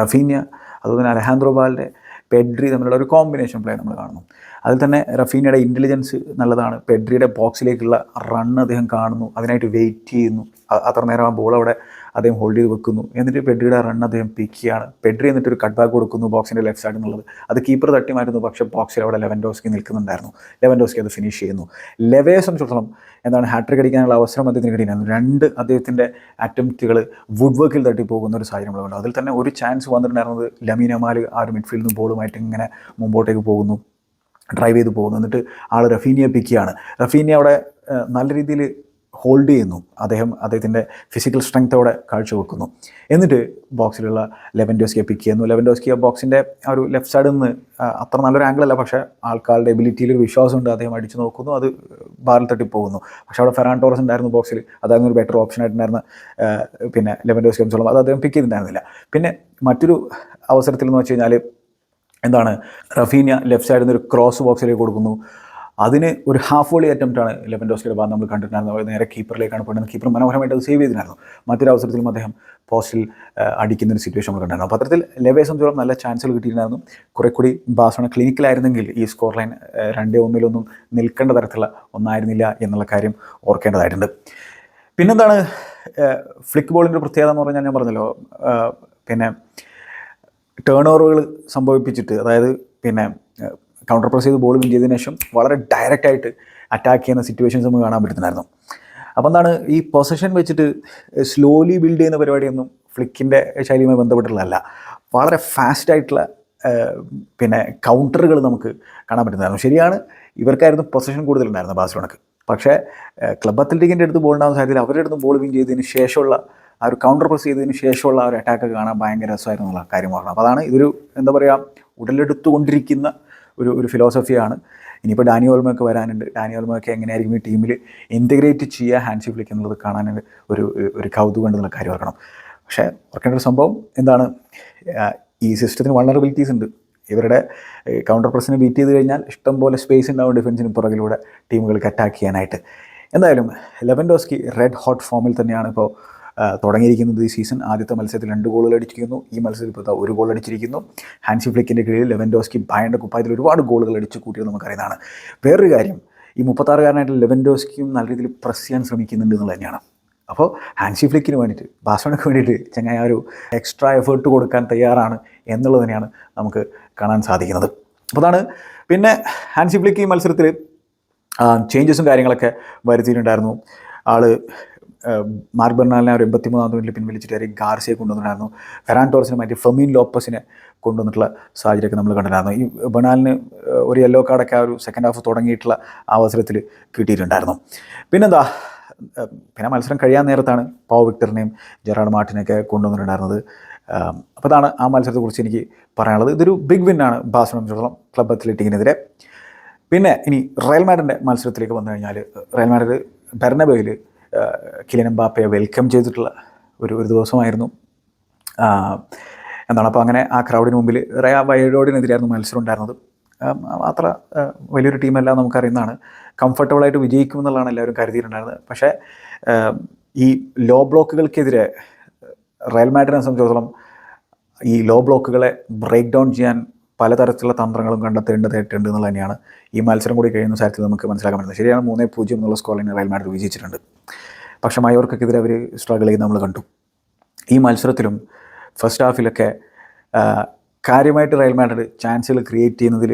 റഫീന്യ അതുപോലെ തന്നെ അലഹാന്ദ്രോ ബാലിന്റെ പെഡ്രി തമ്മിലുള്ള ഒരു കോമ്പിനേഷൻ പ്ലേ നമ്മൾ കാണുന്നു. അതിൽ തന്നെ റഫീനയുടെ ഇന്റലിജൻസ് നല്ലതാണ്. പെഡ്രിയുടെ ബോക്സിലേക്കുള്ള റണ്ണ് അദ്ദേഹം കാണുന്നു. അതിനായിട്ട് വെയിറ്റ് ചെയ്യുന്നു. അത്ര നേരം ആ ബോൾ അവിടെ അദ്ദേഹം ഹോൾഡ് ചെയ്ത് വെക്കുന്നു. എന്നിട്ട് പെഡ്രിയുടെ റൺ അദ്ദേഹം പിക്ക് ചെയ്യാണ്. പെഡ്രി എന്നിട്ട് ഒരു കട്ട് ബാക്ക് കൊടുക്കുന്നു ബോക്സിന്റെ ലെഫ്റ്റ് സൈഡിൽ നിന്നുള്ളത് അത് കീപ്പർ തട്ടി മാറ്റുന്നു പക്ഷേ ബോക്സിൽ അവിടെ ലെവൻഡോസ്കി നിൽക്കുന്നുണ്ടായിരുന്നു. ലെവൻഡോസ്കി അത് ഫിനിഷ് ചെയ്യുന്നു. ലെവയെ സംബന്ധിച്ചിടത്തോളം എന്താണ് ഹാട്രിക് അടിക്കാനുള്ള അവസരം അദ്ദേഹത്തിന് കിട്ടിയിരുന്നു രണ്ട് അദ്ദേഹത്തിന്റെ അറ്റംപ്റ്റുകൾ വുഡ് വർക്കിൽ തട്ടി പോകുന്ന ഒരു സാഹചര്യം നമ്മൾ അതിൽ തന്നെ ഒരു ചാൻസ് വന്നിട്ടുണ്ടായിരുന്നത് ലമീന മാൽ ആ ഒരു മിഡ്ഫീൽഡിൽ നിന്ന് ബോളുമായിട്ട് ഇങ്ങനെ മുമ്പോട്ടേക്ക് പോകുന്നു. ഡ്രൈവ് ചെയ്ത് പോകുന്നു. എന്നിട്ട് ആൾ റഫീനിയെ പിക്ക് ചെയ്യാണ്. റഫീനിയ അവിടെ നല്ല രീതിയിൽ ഹോൾഡ് ചെയ്യുന്നു. അദ്ദേഹം അദ്ദേഹത്തിന്റെ ഫിസിക്കൽ സ്ട്രെങ്തോടെ കാഴ്ചവെക്കുന്നു. എന്നിട്ട് ബോക്സിലുള്ള ലെവൻഡോസ്കിയെ പിക്ക് ചെയ്യുന്നു. ലെവൻഡോസ്കി ആ ബോക്സിന്റെ ആ ഒരു ലെഫ്റ്റ് സൈഡിൽ നിന്ന് അത്ര നല്ലൊരു ആംഗിളല്ല പക്ഷേ ആൾക്കാരുടെ എബിലിറ്റിയിൽ ഒരു വിശ്വാസമുണ്ട്. അദ്ദേഹം അടിച്ചു നോക്കുന്നു. അത് ബാറിൽ തട്ടി പോകുന്നു. പക്ഷേ അവിടെ ഫെറാൻ ടോറസ് ഉണ്ടായിരുന്നു ബോക്സിൽ അതായിരുന്നു ഒരു ബെറ്റർ ഓപ്ഷൻ ആയിട്ടുണ്ടായിരുന്ന പിന്നെ പിന്നെ ലെവൻഡോസ്കി സംബന്ധിച്ചോളം അത് അദ്ദേഹം പിക്ക് ചെയ്തിട്ടുണ്ടായിരുന്നില്ല. പിന്നെ മറ്റൊരു അവസരത്തിൽ എന്ന് വെച്ച് കഴിഞ്ഞാൽ എന്താണ്? റഫീനിയ ലെഫ്റ്റ് സൈഡിൽ നിന്ന് ഒരു ക്രോസ് ബോക്സിലേക്ക് കൊടുക്കുന്നു. അതിന് ഒരു ഹാഫ് വോളി അറ്റംപ്റ്റാണ് ലെവൻഡോസ്കിയുടെ ഭാഗം നമ്മൾ കണ്ടിട്ടുണ്ടായിരുന്നത്. നേരെ കീപ്പറിലേക്കാണ് പോയിരുന്നത് കീപ്പർ മനോഹരമായിട്ട് അത് സേവ് ചെയ്തിട്ടുണ്ടായിരുന്നു. മറ്റൊരു അവസരത്തിലും അദ്ദേഹം പോസ്റ്റിൽ അടിക്കുന്ന ഒരു സിറ്റുവേഷൻ നമ്മൾ കണ്ടിരുന്നു അപ്പോൾ അത്തരത്തിൽ ലെവയെ സംബന്ധിച്ചോളം നല്ല ചാൻസുകൾ കിട്ടിയിട്ടുണ്ടായിരുന്നു. കുറെ കൂടി ബാസോണ ക്ലിനിക്കിലായിരുന്നെങ്കിൽ ഈ സ്കോർ ലൈൻ രണ്ടേ ഒന്നിലൊന്നും നിൽക്കേണ്ട തരത്തിലുള്ള ഒന്നായിരുന്നില്ല എന്നുള്ള കാര്യം ഓർക്കേണ്ടതായിട്ടുണ്ട്. പിന്നെന്താണ് ഫ്ലിക്ക് ബോളിന്റെ പ്രത്യേകത എന്ന് പറഞ്ഞാൽ ഞാൻ പറഞ്ഞല്ലോ പിന്നെ ടേൺ ഓവറുകൾ സംഭവിപ്പിച്ചിട്ട് അതായത് പിന്നെ കൗണ്ടർ പ്രസ് ചെയ്ത് ബോൾ വിൻ ചെയ്തതിനു ശേഷം വളരെ ഡയറക്റ്റായിട്ട് അറ്റാക്ക് ചെയ്യുന്ന സിറ്റുവേഷൻസ് നമുക്ക് കാണാൻ പറ്റുന്നുണ്ടായിരുന്നു അപ്പോൾ എന്താണ് ഈ പൊസഷൻ വെച്ചിട്ട് സ്ലോലി ബിൽഡ് ചെയ്യുന്ന പരിപാടിയൊന്നും ഫ്ലിക്കിന്റെ ശൈലിയുമായി ബന്ധപ്പെട്ടുള്ളതല്ല വളരെ ഫാസ്റ്റായിട്ടുള്ള പിന്നെ കൗണ്ടറുകൾ നമുക്ക് കാണാൻ പറ്റുന്നതായിരുന്നു. ശരിയാണ് ഇവർക്കായിരുന്നു പൊസഷൻ കൂടുതലുണ്ടായിരുന്നു ബാസിലോണക്ക് പക്ഷേ ക്ലബ് അത്ലറ്റിക്കിന്റെ അടുത്ത് ബോൾ ഉണ്ടാകുന്ന സാഹചര്യത്തിൽ അവരുടെ അടുത്ത് ബോൾ വിൻ ചെയ്തതിന് ശേഷമുള്ള ആ ഒരു കൗണ്ടർ പ്രസ് ചെയ്തതിന് ശേഷമുള്ള ആ ഒരു അറ്റാക്ക് കാണാൻ ഭയങ്കര രസമായിരുന്നു എന്നുള്ള കാര്യം അപ്പോൾ അതാണ് ഇതൊരു എന്താ പറയുക ഉടലെടുത്തുകൊണ്ടിരിക്കുന്ന ഒരു ഒരു ഫിലോസഫിയാണ് ഇനിയിപ്പോൾ ഡാനി ഓൾമൊക്കെ വരാനുണ്ട്. ഡാനി ഓൾമൊക്കെ എങ്ങനെയായിരിക്കും ഈ ടീമിൽ ഇന്റഗ്രേറ്റ് ചെയ്യുക ഹാൻഡ് ഫ്ലിക്ക് എന്നുള്ളത് കാണാൻ ഒരു ഒരു- കൗതുകം എന്നുള്ള കാര്യം ഓർക്കണം. പക്ഷേ ഓർക്കേണ്ട ഒരു സംഭവം എന്താണ്? ഈ സിസ്റ്റത്തിന് വൾണറബിലിറ്റീസ് ഉണ്ട്. ഇവരുടെ കൗണ്ടർ പ്രസിനെ ബീറ്റ് ചെയ്ത് കഴിഞ്ഞാൽ ഇഷ്ടം പോലെ സ്പേസ് ഉണ്ടാവും ഡിഫൻസിന് പുറകിലൂടെ ടീമുകൾക്ക് അറ്റാക്ക് ചെയ്യാനായിട്ട്. എന്തായാലും ലെവൻഡോസ്കി റെഡ് ഹോട്ട് ഫോമിൽ തന്നെയാണ് ഇപ്പോൾ തുടങ്ങിയിരിക്കുന്നത് ഈ സീസൺ ആദ്യത്തെ മത്സരത്തിൽ രണ്ട് ഗോളുകൾ അടിച്ചിരിക്കുന്നു. ഈ മത്സരത്തിൽ ഇപ്പോൾ ഒരു ഗോൾ അടിച്ചിരിക്കുന്നു. ഹാൻസി ഫ്ലിക്കിന്റെ കീഴിൽ ലെവൻഡോസ്കി ഭയങ്കര കുപ്പായത്തിൽ ഒരുപാട് ഗോളുകൾ അടിച്ച് കൂട്ടിയത് നമുക്കറിയുന്നതാണ്. വേറൊരു കാര്യം ഈ മുപ്പത്താറുകാരനായിട്ട് ലെവൻഡോസ്കിയും നല്ല രീതിയിൽ പ്രസ് ചെയ്യാൻ ശ്രമിക്കുന്നുണ്ട് എന്നുള്ളത് തന്നെയാണ്. അപ്പോൾ ഹാൻസി ഫ്ലിക്കിന് വേണ്ടിയിട്ട് ബാസോണയ്ക്ക് വേണ്ടിയിട്ട് ചങ്ങായ ഒരു എക്സ്ട്രാ എഫേർട്ട് കൊടുക്കാൻ തയ്യാറാണ് എന്നുള്ളത് തന്നെയാണ് നമുക്ക് കാണാൻ സാധിക്കുന്നത്. അപ്പോൾ അതാണ്. പിന്നെ ഹാൻസി ഫ്ലിക്ക് ഈ മത്സരത്തിൽ ചേഞ്ചസും കാര്യങ്ങളൊക്കെ വരുത്തിയിട്ടുണ്ടായിരുന്നു. ആൾ മാർക്ക് ബെർണാലിനെ ഒരു എൺപത്തിമൂന്നാം മിനിറ്റിൽ പിൻവലിച്ചിട്ട് എറിക് ഗാർസിയെ കൊണ്ടുവന്നിട്ടുണ്ടായിരുന്നു. ഫെറാൻ ടോറസിനെ മാറ്റി ഫെമീൻ ലോപ്പസിനെ കൊണ്ടുവന്നിട്ടുള്ള സാഹചര്യമൊക്കെ നമ്മൾ കണ്ടിട്ടുണ്ടായിരുന്നു. ഈ ബെർണാലിന് ഒരു യെല്ലോ കാർഡൊക്കെ ആ ഒരു സെക്കൻഡ് ഹാഫ് തുടങ്ങിയിട്ടുള്ള അവസരത്തിൽ കിട്ടിയിട്ടുണ്ടായിരുന്നു. പിന്നെന്താ പിന്നെ മത്സരം കഴിയാൻ നേരത്താണ് പാവ് വിക്ടറിനെയും ജെറാഡ് മാർട്ടിനെയൊക്കെ കൊണ്ടുവന്നിട്ടുണ്ടായിരുന്നത്. അപ്പോൾ അതാണ് ആ മത്സരത്തെക്കുറിച്ച് എനിക്ക് പറയാനുള്ളത്. ഇതൊരു ബിഗ് വിന്നാണ് ബാസിനെ സംബന്ധിച്ചിടത്തോളം ക്ലബ് അത്ലറ്റിക്കിനെതിരെ പിന്നെ ഇനി റയൽ മാഡിന്റെ മത്സരത്തിലേക്ക് വന്നു കഴിഞ്ഞാൽ റയൽ മാഡർ ബെർണബയിൽ കിലിൻ എംബാപ്പയെ വെൽക്കം ചെയ്തിട്ടുള്ള ഒരു ഒരു ദിവസമായിരുന്നു. എന്താണ് അപ്പോൾ അങ്ങനെ ആ ക്രൗഡിന് മുമ്പിൽ റയ വൈഡോടിനെതിരായിരുന്നു മത്സരം ഉണ്ടായിരുന്നത് അത്ര വലിയൊരു ടീമല്ല നമുക്കറിയുന്നതാണ്. കംഫർട്ടബിളായിട്ട് വിജയിക്കുമെന്നുള്ളതാണ് എല്ലാവരും കരുതിയിട്ടുണ്ടായിരുന്നത്. പക്ഷേ ഈ ലോ ബ്ലോക്കുകൾക്കെതിരെ റയൽ മാഡ്രിനെ സംബന്ധിച്ചിടത്തോളം ഈ ലോ ബ്ലോക്കുകളെ ബ്രേക്ക് ഡൗൺ ചെയ്യാൻ പലതരത്തിലുള്ള തന്ത്രങ്ങളും കണ്ടെത്തേണ്ടതായിട്ടുണ്ട് എന്നുള്ളത് തന്നെയാണ് ഈ മത്സരം കൂടി കഴിയുന്ന സാഹചര്യത്തിൽ നമുക്ക് മനസ്സിലാക്കാൻ പറ്റുന്നത് ശരിയാണ് മൂന്നേ പൂജ്യം എന്നുള്ള സ്കോറിന് റയൽ മാഡ്രിഡ് വിജയിച്ചിട്ടുണ്ട്. പക്ഷേ മയോർക്കെതിരെ അവർ സ്ട്രഗിൾ ചെയ്ത് നമ്മൾ കണ്ടു. ഈ മത്സരത്തിലും ഫസ്റ്റ് ഹാഫിലൊക്കെ കാര്യമായിട്ട് റയൽ മാഡ്രിഡ് ചാൻസുകൾ ക്രിയേറ്റ് ചെയ്യുന്നതിൽ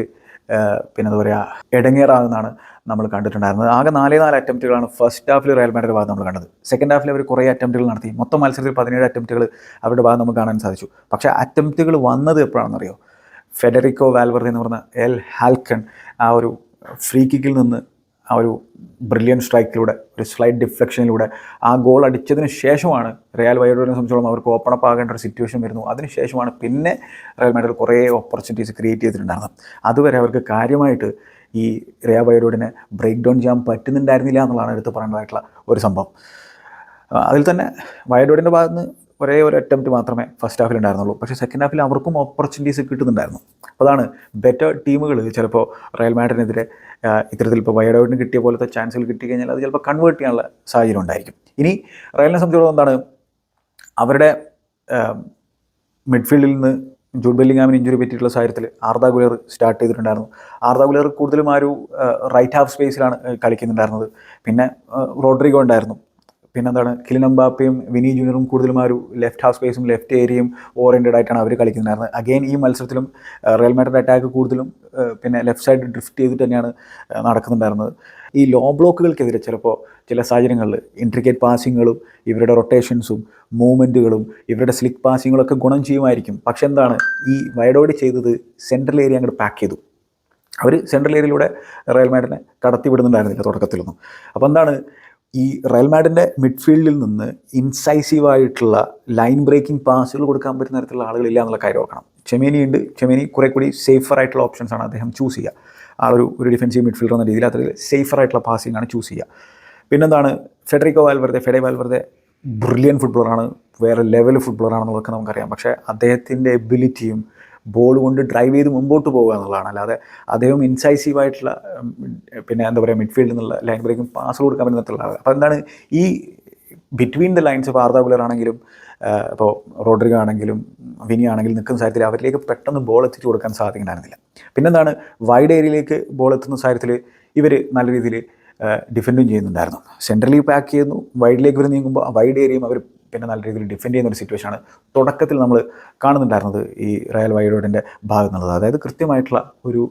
പിന്നെ എന്താ പറയുക ഇടങ്ങേറാകുന്നതാണ് നമ്മൾ കണ്ടിട്ടുണ്ടായിരുന്നത്. ആകെ നാലേ നാല് അറ്റംപ്റ്റുകളാണ് ഫസ്റ്റ് ഹാഫിൽ റയൽ മാഡ്രിഡ് ഭാഗം നമ്മൾ കണ്ടത്. സെക്കൻഡ് ഹാഫിൽ അവർ കുറേ അറ്റംപ്റ്റുകൾ നടത്തി. മൊത്തം മത്സരത്തിൽ പതിനേഴ് അറ്റംപ്റ്റുകൾ അവരുടെ ഭാഗം നമുക്ക് കാണാൻ സാധിച്ചു. പക്ഷേ അറ്റംപ്റ്റുകൾ വന്നത് എപ്പോഴാണെന്നറിയോ? ഫെഡറിക്കോ വാൽവർദി എന്ന് പറഞ്ഞ എൽ ഹാൽക്കൺ ആ ഒരു ഫ്രീ കിക്കിൽ നിന്ന് ആ ഒരു ബ്രില്യൻ സ്ട്രൈക്കിലൂടെ ഒരു സ്ലൈഡ് ഡിഫ്ലക്ഷനിലൂടെ ആ ഗോൾ അടിച്ചതിന് ശേഷമാണ് റയൽ വൈഡോറിനെ സംബന്ധിച്ചോളം അവർക്ക് ഓപ്പൺ അപ്പ് ആകേണ്ട ഒരു സിറ്റുവേഷൻ വരുന്നു. അതിന് ശേഷമാണ് പിന്നെ റയൽ മെഡൽ കുറേ ഓപ്പർച്യൂണിറ്റീസ് ക്രിയേറ്റ് ചെയ്തിട്ടുണ്ടായിരുന്നത്. അതുവരെ അവർക്ക് കാര്യമായിട്ട് ഈ റയൽ വൈഡോഡിനെ ബ്രേക്ക് ഡൗൺ ചെയ്യാൻ പറ്റുന്നുണ്ടായിരുന്നില്ല എന്നുള്ളതാണ് എടുത്ത് പറയേണ്ടതായിട്ടുള്ള ഒരു സംഭവം. അതിൽ തന്നെ വയഡോഡിന്റെ ഭാഗത്ത് നിന്ന് ഒരേ ഒരു അറ്റംപ്റ്റ് മാത്രമേ ഫസ്റ്റ് ഹാഫിൽ ഉണ്ടായിരുന്നുള്ളൂ. പക്ഷേ സെക്കൻഡ് ഹാഫിൽ അവർക്കും ഓപ്പർച്യൂണിറ്റീസ് കിട്ടുന്നുണ്ടായിരുന്നു. അതാണ് ബെറ്റർ ടീമുകൾ ചിലപ്പോൾ റയൽ മാഡ്രിനെതിരെ ഇത്തരത്തിൽ ഇപ്പോൾ വയഡോഡിന് കിട്ടിയ പോലത്തെ ചാൻസുകൾ കിട്ടിക്കഴിഞ്ഞാൽ അത് ചിലപ്പോൾ കൺവേർട്ട് ചെയ്യാനുള്ള സാഹചര്യം ഉണ്ടായിരിക്കും. ഇനി റയലിനെ സംബന്ധിച്ചിടത്തോളം എന്താണ്? അവരുടെ മിഡ്ഫീൽഡിൽ നിന്ന് ജൂഡ് ബെല്ലിങ്ങാമിന് ഇഞ്ചുറി പറ്റിയിട്ടുള്ള സാഹചര്യത്തിൽ ആർദാ ഗുലർ സ്റ്റാർട്ട് ചെയ്തിട്ടുണ്ടായിരുന്നു. ആർദാ ഗുലർ കൂടുതലും ആ ഒരു റൈറ്റ് ഹാഫ് സ്പേസിലാണ് കളിക്കുന്നുണ്ടായിരുന്നത്. പിന്നെ റോഡ്രിഗോ ഉണ്ടായിരുന്നു. പിന്നെന്താണ് കിലിൻ എംബാപ്പയും വിനി ജൂനിയറും കൂടുതലും ആ ഒരു ലെഫ്റ്റ് ഹാഫ് സ്പേസും ലെഫ്റ്റ് ഏരിയയും ഓറിയന്റഡ് ആയിട്ടാണ് അവർ കളിക്കുന്നുണ്ടായിരുന്നത് അഗെയിൻ ഈ മത്സരത്തിലും റയൽ മാഡ്രിഡ് അറ്റാക്ക് കൂടുതലും പിന്നെ ലെഫ്റ്റ് സൈഡ് ഡ്രിഫ്റ്റ് ചെയ്തിട്ട് തന്നെയാണ് നടക്കുന്നുണ്ടായിരുന്നത്. ഈ ലോ ബ്ലോക്കുകൾക്കെതിരെ ചിലപ്പോൾ ചില സാഹചര്യങ്ങളിൽ ഇൻട്രിക്കേറ്റ് പാസിങ്ങുകളും ഇവരുടെ റൊട്ടേഷൻസും മൂവ്മെന്റുകളും ഇവരുടെ സ്ലിക്ക് പാസിങ്ങുകളൊക്കെ ഗുണം ചെയ്യുമായിരിക്കും. പക്ഷെ എന്താണ് ഈ വൈഡോഡി ചെയ്തത് സെൻട്രൽ ഏരിയ അങ്ങോട്ട് പാക്ക് ചെയ്തു. അവർ സെൻട്രൽ ഏരിയയിലൂടെ റയൽ മാഡിനെ കടത്തി വിടുന്നുണ്ടായിരുന്നില്ല തുടക്കത്തിലൊന്നും. അപ്പോൾ എന്താണ് ഈ റയൽ മാഡിന്റെ മിഡ്ഫീൽഡിൽ നിന്ന് ഇൻസൈസീവായിട്ടുള്ള ലൈൻ ബ്രേക്കിംഗ് പാസുകൾ കൊടുക്കാൻ പറ്റുന്ന തരത്തിലുള്ള ആളുകളില്ല എന്നുള്ള കാര്യം ഓർക്കണം. ചെമേനി ഉണ്ട്. ചെമേനി കുറേ കൂടി സേഫർ ആയിട്ടുള്ള ഓപ്ഷൻസ് ആണ് അദ്ദേഹം ചൂസ് ചെയ്യുക. ആളൊരു ഒരു ഡിഫൻസീവ് മിഡ്ഫീൽഡർ എന്ന രീതിയിൽ അത്രയും സേഫർ ആയിട്ടുള്ള പാസിംഗ് ആണ് ചൂസ് ചെയ്യുക. പിന്നെന്താണ്? Federico Valverde Fede Valverde brilliant ഫുട്ബോളറാണ് വേറെ ലെവൽ ഫുട്ബോളറാണെന്നൊക്കെ നമുക്കറിയാം. പക്ഷേ അദ്ദേഹത്തിന്റെ എബിലിറ്റിയും ബോൾ കൊണ്ട് ഡ്രൈവ് ചെയ്ത് മുമ്പോട്ട് പോകുക എന്നുള്ളതാണ്. അല്ലാതെ അദ്ദേഹം ഇൻസൈസീവ് ആയിട്ടുള്ള പിന്നെ എന്താ പറയുക മിഡ്ഫീൽഡിൽ നിന്നുള്ള ലൈൻ ബ്രേക്കും പാസ് കൊടുക്കാൻ പറ്റുന്ന ആളാണ്. അപ്പോൾ എന്താണ് ഈ ബിറ്റ്വീൻ ദ ലൈൻസ് ഇപ്പോൾ ആർദാ ഗുലർ ആണെങ്കിലും ഇപ്പോൾ റോഡ്രിഗ ആണെങ്കിലും വിനി ആണെങ്കിലും നിൽക്കുന്ന സാഹചര്യത്തിൽ അവരിലേക്ക് പെട്ടെന്ന് ബോൾ എത്തിച്ചു കൊടുക്കാൻ സാധിക്കുന്നുണ്ടായിരുന്നില്ല. പിന്നെന്താണ് വൈഡ് ഏരിയയിലേക്ക് ബോൾ എത്തുന്ന സാഹചര്യത്തിൽ ഇവർ നല്ല രീതിയിൽ ഡിഫെൻഡും ചെയ്യുന്നുണ്ടായിരുന്നു. സെൻട്രലി പാക്ക് ചെയ്യുന്നു. വൈഡിലേക്ക് ഇവർ നീങ്ങുമ്പോൾ വൈഡ് ഏരിയയും അവർ പിന്നെ നല്ല രീതിയിൽ ഡിഫെൻഡ് ചെയ്യുന്ന ഒരു സിറ്റുവേഷനാണ് തുടക്കത്തിൽ നമ്മൾ കാണുന്നുണ്ടായിരുന്നത് ഈ റയൽ വൈഡോഡിന്റെ ഭാഗത്ത് നിന്നുള്ളത് അതായത് കൃത്യമായിട്ടുള്ള ഒരു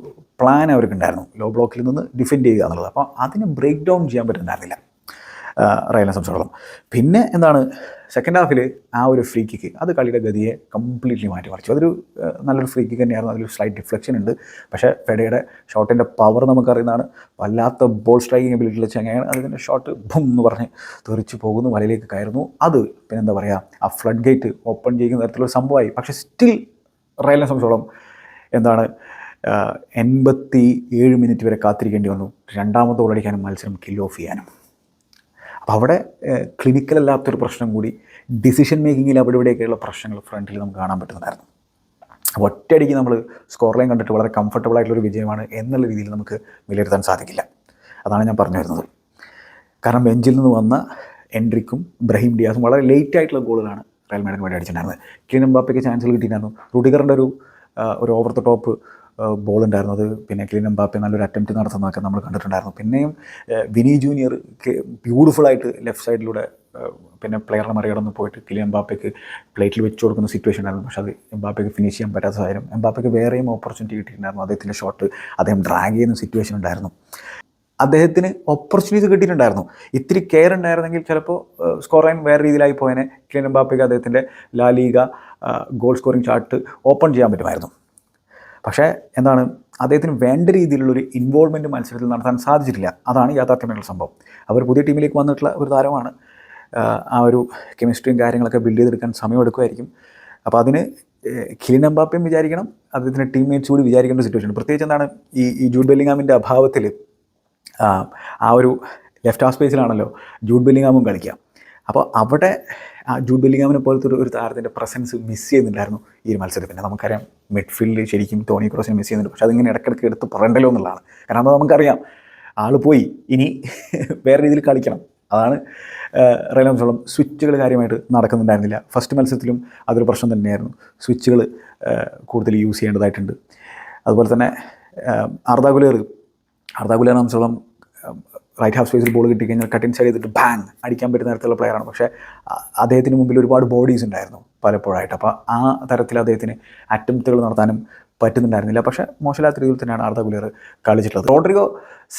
പ്ലാൻ അവർക്കുണ്ടായിരുന്നു ലോ ബ്ലോക്കിൽ നിന്ന് ഡിഫെൻഡ് ചെയ്യുക എന്നുള്ളത്. അപ്പോൾ അതിന് ബ്രേക്ക് ഡൗൺ ചെയ്യാൻ പറ്റുന്നുണ്ടായിരുന്നില്ല. റയലിനെ സംബന്ധിച്ചിടത്തോളം. പിന്നെ എന്താണ് സെക്കൻഡ് ഹാഫിൽ ആ ഒരു ഫ്രീ കിക്ക് അത് കളിയുടെ ഗതിയെ കംപ്ലീറ്റ്ലി മാറ്റി മാറ്റിമറിച്ചു. അതൊരു നല്ലൊരു ഫ്രീ കിക്ക് തന്നെയായിരുന്നു. അതിലൊരു സ്ലൈറ്റ് ഡിഫ്ലക്ഷൻ ഉണ്ട്. പക്ഷേ ഫെഡയുടെ ഷോട്ടിന്റെ പവർ നമുക്കറിയുന്നതാണ്. വല്ലാത്ത ബോൾ സ്ട്രൈക്കിംഗ് എബിലിറ്റിയുള്ള ചങ്ങയാണ് അതിന്റെ ഷോട്ട് ബും എന്ന് പറഞ്ഞ് തെറിച്ച് പോകുന്നു വലയിലേക്ക് കയറുന്നു. അത് പിന്നെ എന്താ പറയുക ആ ഫ്ലഡ് ഗേറ്റ് ഓപ്പൺ ചെയ്യുന്ന തരത്തിലുള്ള സംഭവമായി. പക്ഷേ സ്റ്റിൽ റയലിനെ സംബന്ധിച്ചോളം എന്താണ് എൺപത്തി ഏഴ് മിനിറ്റ് വരെ കാത്തിരിക്കേണ്ടി വന്നു. രണ്ടാമത്തെ ഓളടിക്കാനും മത്സരം കിൽ ഓഫ് ചെയ്യാനും. അപ്പോൾ അവിടെ ക്ലിനിക്കൽ അല്ലാത്തൊരു പ്രശ്നം കൂടി ഡിസിഷൻ മേക്കിങ്ങിൽ അവിടെ ഇവിടെയൊക്കെയുള്ള പ്രശ്നങ്ങൾ ഫ്രണ്ടിൽ നമുക്ക് കാണാൻ പറ്റുന്നതായിരുന്നു. അപ്പോൾ ഒറ്റയടിക്ക് നമ്മൾ സ്കോർ ലൈൻ കണ്ടിട്ട് വളരെ കംഫർട്ടബിൾ ആയിട്ടുള്ളൊരു വിജയമാണ് എന്നുള്ള രീതിയിൽ നമുക്ക് വിലയിരുത്താൻ സാധിക്കില്ല. അതാണ് ഞാൻ പറഞ്ഞു വരുന്നത്. കാരണം ബെഞ്ചിൽ നിന്ന് വന്ന എൻട്രിക്കും ബ്രഹീം ഡിയാസും വളരെ ലേറ്റ് ആയിട്ടുള്ള ഗോളുകളാണ് റയൽ മാഡിന് വേണ്ടി അടിച്ചിട്ടുണ്ടായിരുന്നത്. കിലിൻ എംബാപ്പയ്ക്ക് ചാൻസുകൾ കിട്ടിയിട്ടുണ്ടായിരുന്നു. റുഡിഗറിന്റെ ഒരു ഒരു ഓവർ ദ ടോപ്പ് ബോൾ ഉണ്ടായിരുന്നത് പിന്നെ ക്ലീൻ എംബാപ്പെ നല്ലൊരു അറ്റംപ്റ്റ് നടത്തുന്നതൊക്കെ നമ്മൾ കണ്ടിട്ടുണ്ടായിരുന്നു. പിന്നെയും വിനി ജൂനിയർ ബ്യൂട്ടിഫുള്ളായിട്ട് ലെഫ്റ്റ് സൈഡിലൂടെ പിന്നെ പ്ലെയറിനെ മറികടന്ന് പോയിട്ട് കിലിൻ എംബാപ്പയ്ക്ക് പ്ലേറ്റിൽ വെച്ച് കൊടുക്കുന്ന സിറ്റുവേഷൻ ഉണ്ടായിരുന്നു പക്ഷേ അത് എംബാപ്പയ്ക്ക് ഫിനിഷ് ചെയ്യാൻ പറ്റാത്ത സാഹചര്യം എംബാപ്പയ്ക്ക് വേറെയും ഓപ്പർച്യൂണിറ്റി കിട്ടിയിട്ടുണ്ടായിരുന്നു. അദ്ദേഹത്തിന്റെ ഷോട്ട് അദ്ദേഹം ഡ്രാഗ് ചെയ്യുന്ന സിറ്റുവേഷൻ ഉണ്ടായിരുന്നു. അദ്ദേഹത്തിന് ഓപ്പർച്യൂണിറ്റീസ് കിട്ടിയിട്ടുണ്ടായിരുന്നു. ഇത്തിരി കെയർ ഉണ്ടായിരുന്നെങ്കിൽ ചിലപ്പോൾ സ്കോർ ലൈൻ വേറെ രീതിയിലായി പോയതിനെ ക്ലിയൻ എംബാപ്പയ്ക്ക് അദ്ദേഹത്തിന്റെ La Liga goal scoring chart open ചെയ്യാൻ പറ്റുമായിരുന്നു. പക്ഷേ എന്താണ് അദ്ദേഹത്തിന് വേണ്ട രീതിയിലുള്ളൊരു ഇൻവോൾവ്മെന്റ് മത്സരത്തിൽ നടത്താൻ സാധിച്ചിട്ടില്ല. അതാണ് യാഥാർത്ഥ്യമായിട്ടുള്ള സംഭവം. അവർ പുതിയ ടീമിലേക്ക് വന്നിട്ടുള്ള ഒരു താരമാണ്. ആ, ഒരു കെമിസ്ട്രിയും കാര്യങ്ങളൊക്കെ ബിൽഡ് ചെയ്തെടുക്കാൻ സമയമെടുക്കുമായിരിക്കും അപ്പോൾ അതിന് കിലിൻ അമ്പാപ്പയും വിചാരിക്കണം. അദ്ദേഹത്തിന്റെ ടീംമേറ്റ്സ് കൂടി വിചാരിക്കേണ്ട സിറ്റുവേഷൻ പ്രത്യേകിച്ച് എന്താണ് ഈ ഈ ജൂഡ് ബെല്ലിങ്ങാമിന്റെ അഭാവത്തിൽ ആ, ഒരു ലെഫ്റ്റ് ഹാഫ് സ്പേസിലാണല്ലോ ജൂഡ് ബെല്ലിങ്ങാമും കളിക്കുക. അപ്പോൾ അവിടെ ആ ജൂഡ് ബെല്ലിങ്ങാമിനെ പോലത്തെ ഒരു ഒരു താരത്തിന്റെ പ്രസൻസ് മിസ് ചെയ്യുന്നുണ്ടായിരുന്നു ഈ ഒരു മത്സരത്തിൽ. പിന്നെ നമുക്കറിയാം മിഡ്ഫീൽഡിൽ ശരിക്കും ടോണി ക്രോസിനെ മിസ് ചെയ്യുന്നുണ്ട്. പക്ഷേ അതിങ്ങനെ ഇടയ്ക്കിടയ്ക്ക് എടുത്ത് പറയണ്ടല്ലോ എന്നുള്ളതാണ്. കാരണം അത് നമുക്കറിയാം ആൾ പോയി ഇനി വേറെ രീതിയിൽ കളിക്കണം. അതാണ് സംബന്ധിച്ചോളം സ്വിച്ചുകൾ കാര്യമായിട്ട് നടക്കുന്നുണ്ടായിരുന്നില്ല. ഫസ്റ്റ് മത്സരത്തിലും അതൊരു പ്രശ്നം തന്നെയായിരുന്നു. സ്വിച്ചുകൾ കൂടുതൽ യൂസ് ചെയ്യേണ്ടതായിട്ടുണ്ട്. അതുപോലെ തന്നെ അർദാഗുലേർ അർദാഗുലേർ സംബന്ധിച്ചോളം റൈറ്റ് ഹാഫ് സ്പേസിൽ ബോൾ കിട്ടിക്കഴിഞ്ഞാൽ കട്ടിൻ സൈഡ് ചെയ്തിട്ട് ബാങ് അടിക്കാൻ പറ്റുന്ന തരത്തിലുള്ള പ്ലെയറാണ് പക്ഷേ അദ്ദേഹത്തിന് മുമ്പിൽ ഒരുപാട് ബോഡീസ് ഉണ്ടായിരുന്നു പലപ്പോഴായിട്ട്. അപ്പോൾ ആ തരത്തിൽ അദ്ദേഹത്തിന് അറ്റംപ്റ്റുകൾ നടത്താനും പറ്റുന്നുണ്ടായിരുന്നില്ല. പക്ഷേ മോശമില്ലാത്ത രീതിയിൽ തന്നെയാണ് അർദ്ധ ഗുലേർ കളിച്ചിട്ടുള്ളത്. റോഡ്രിഗോ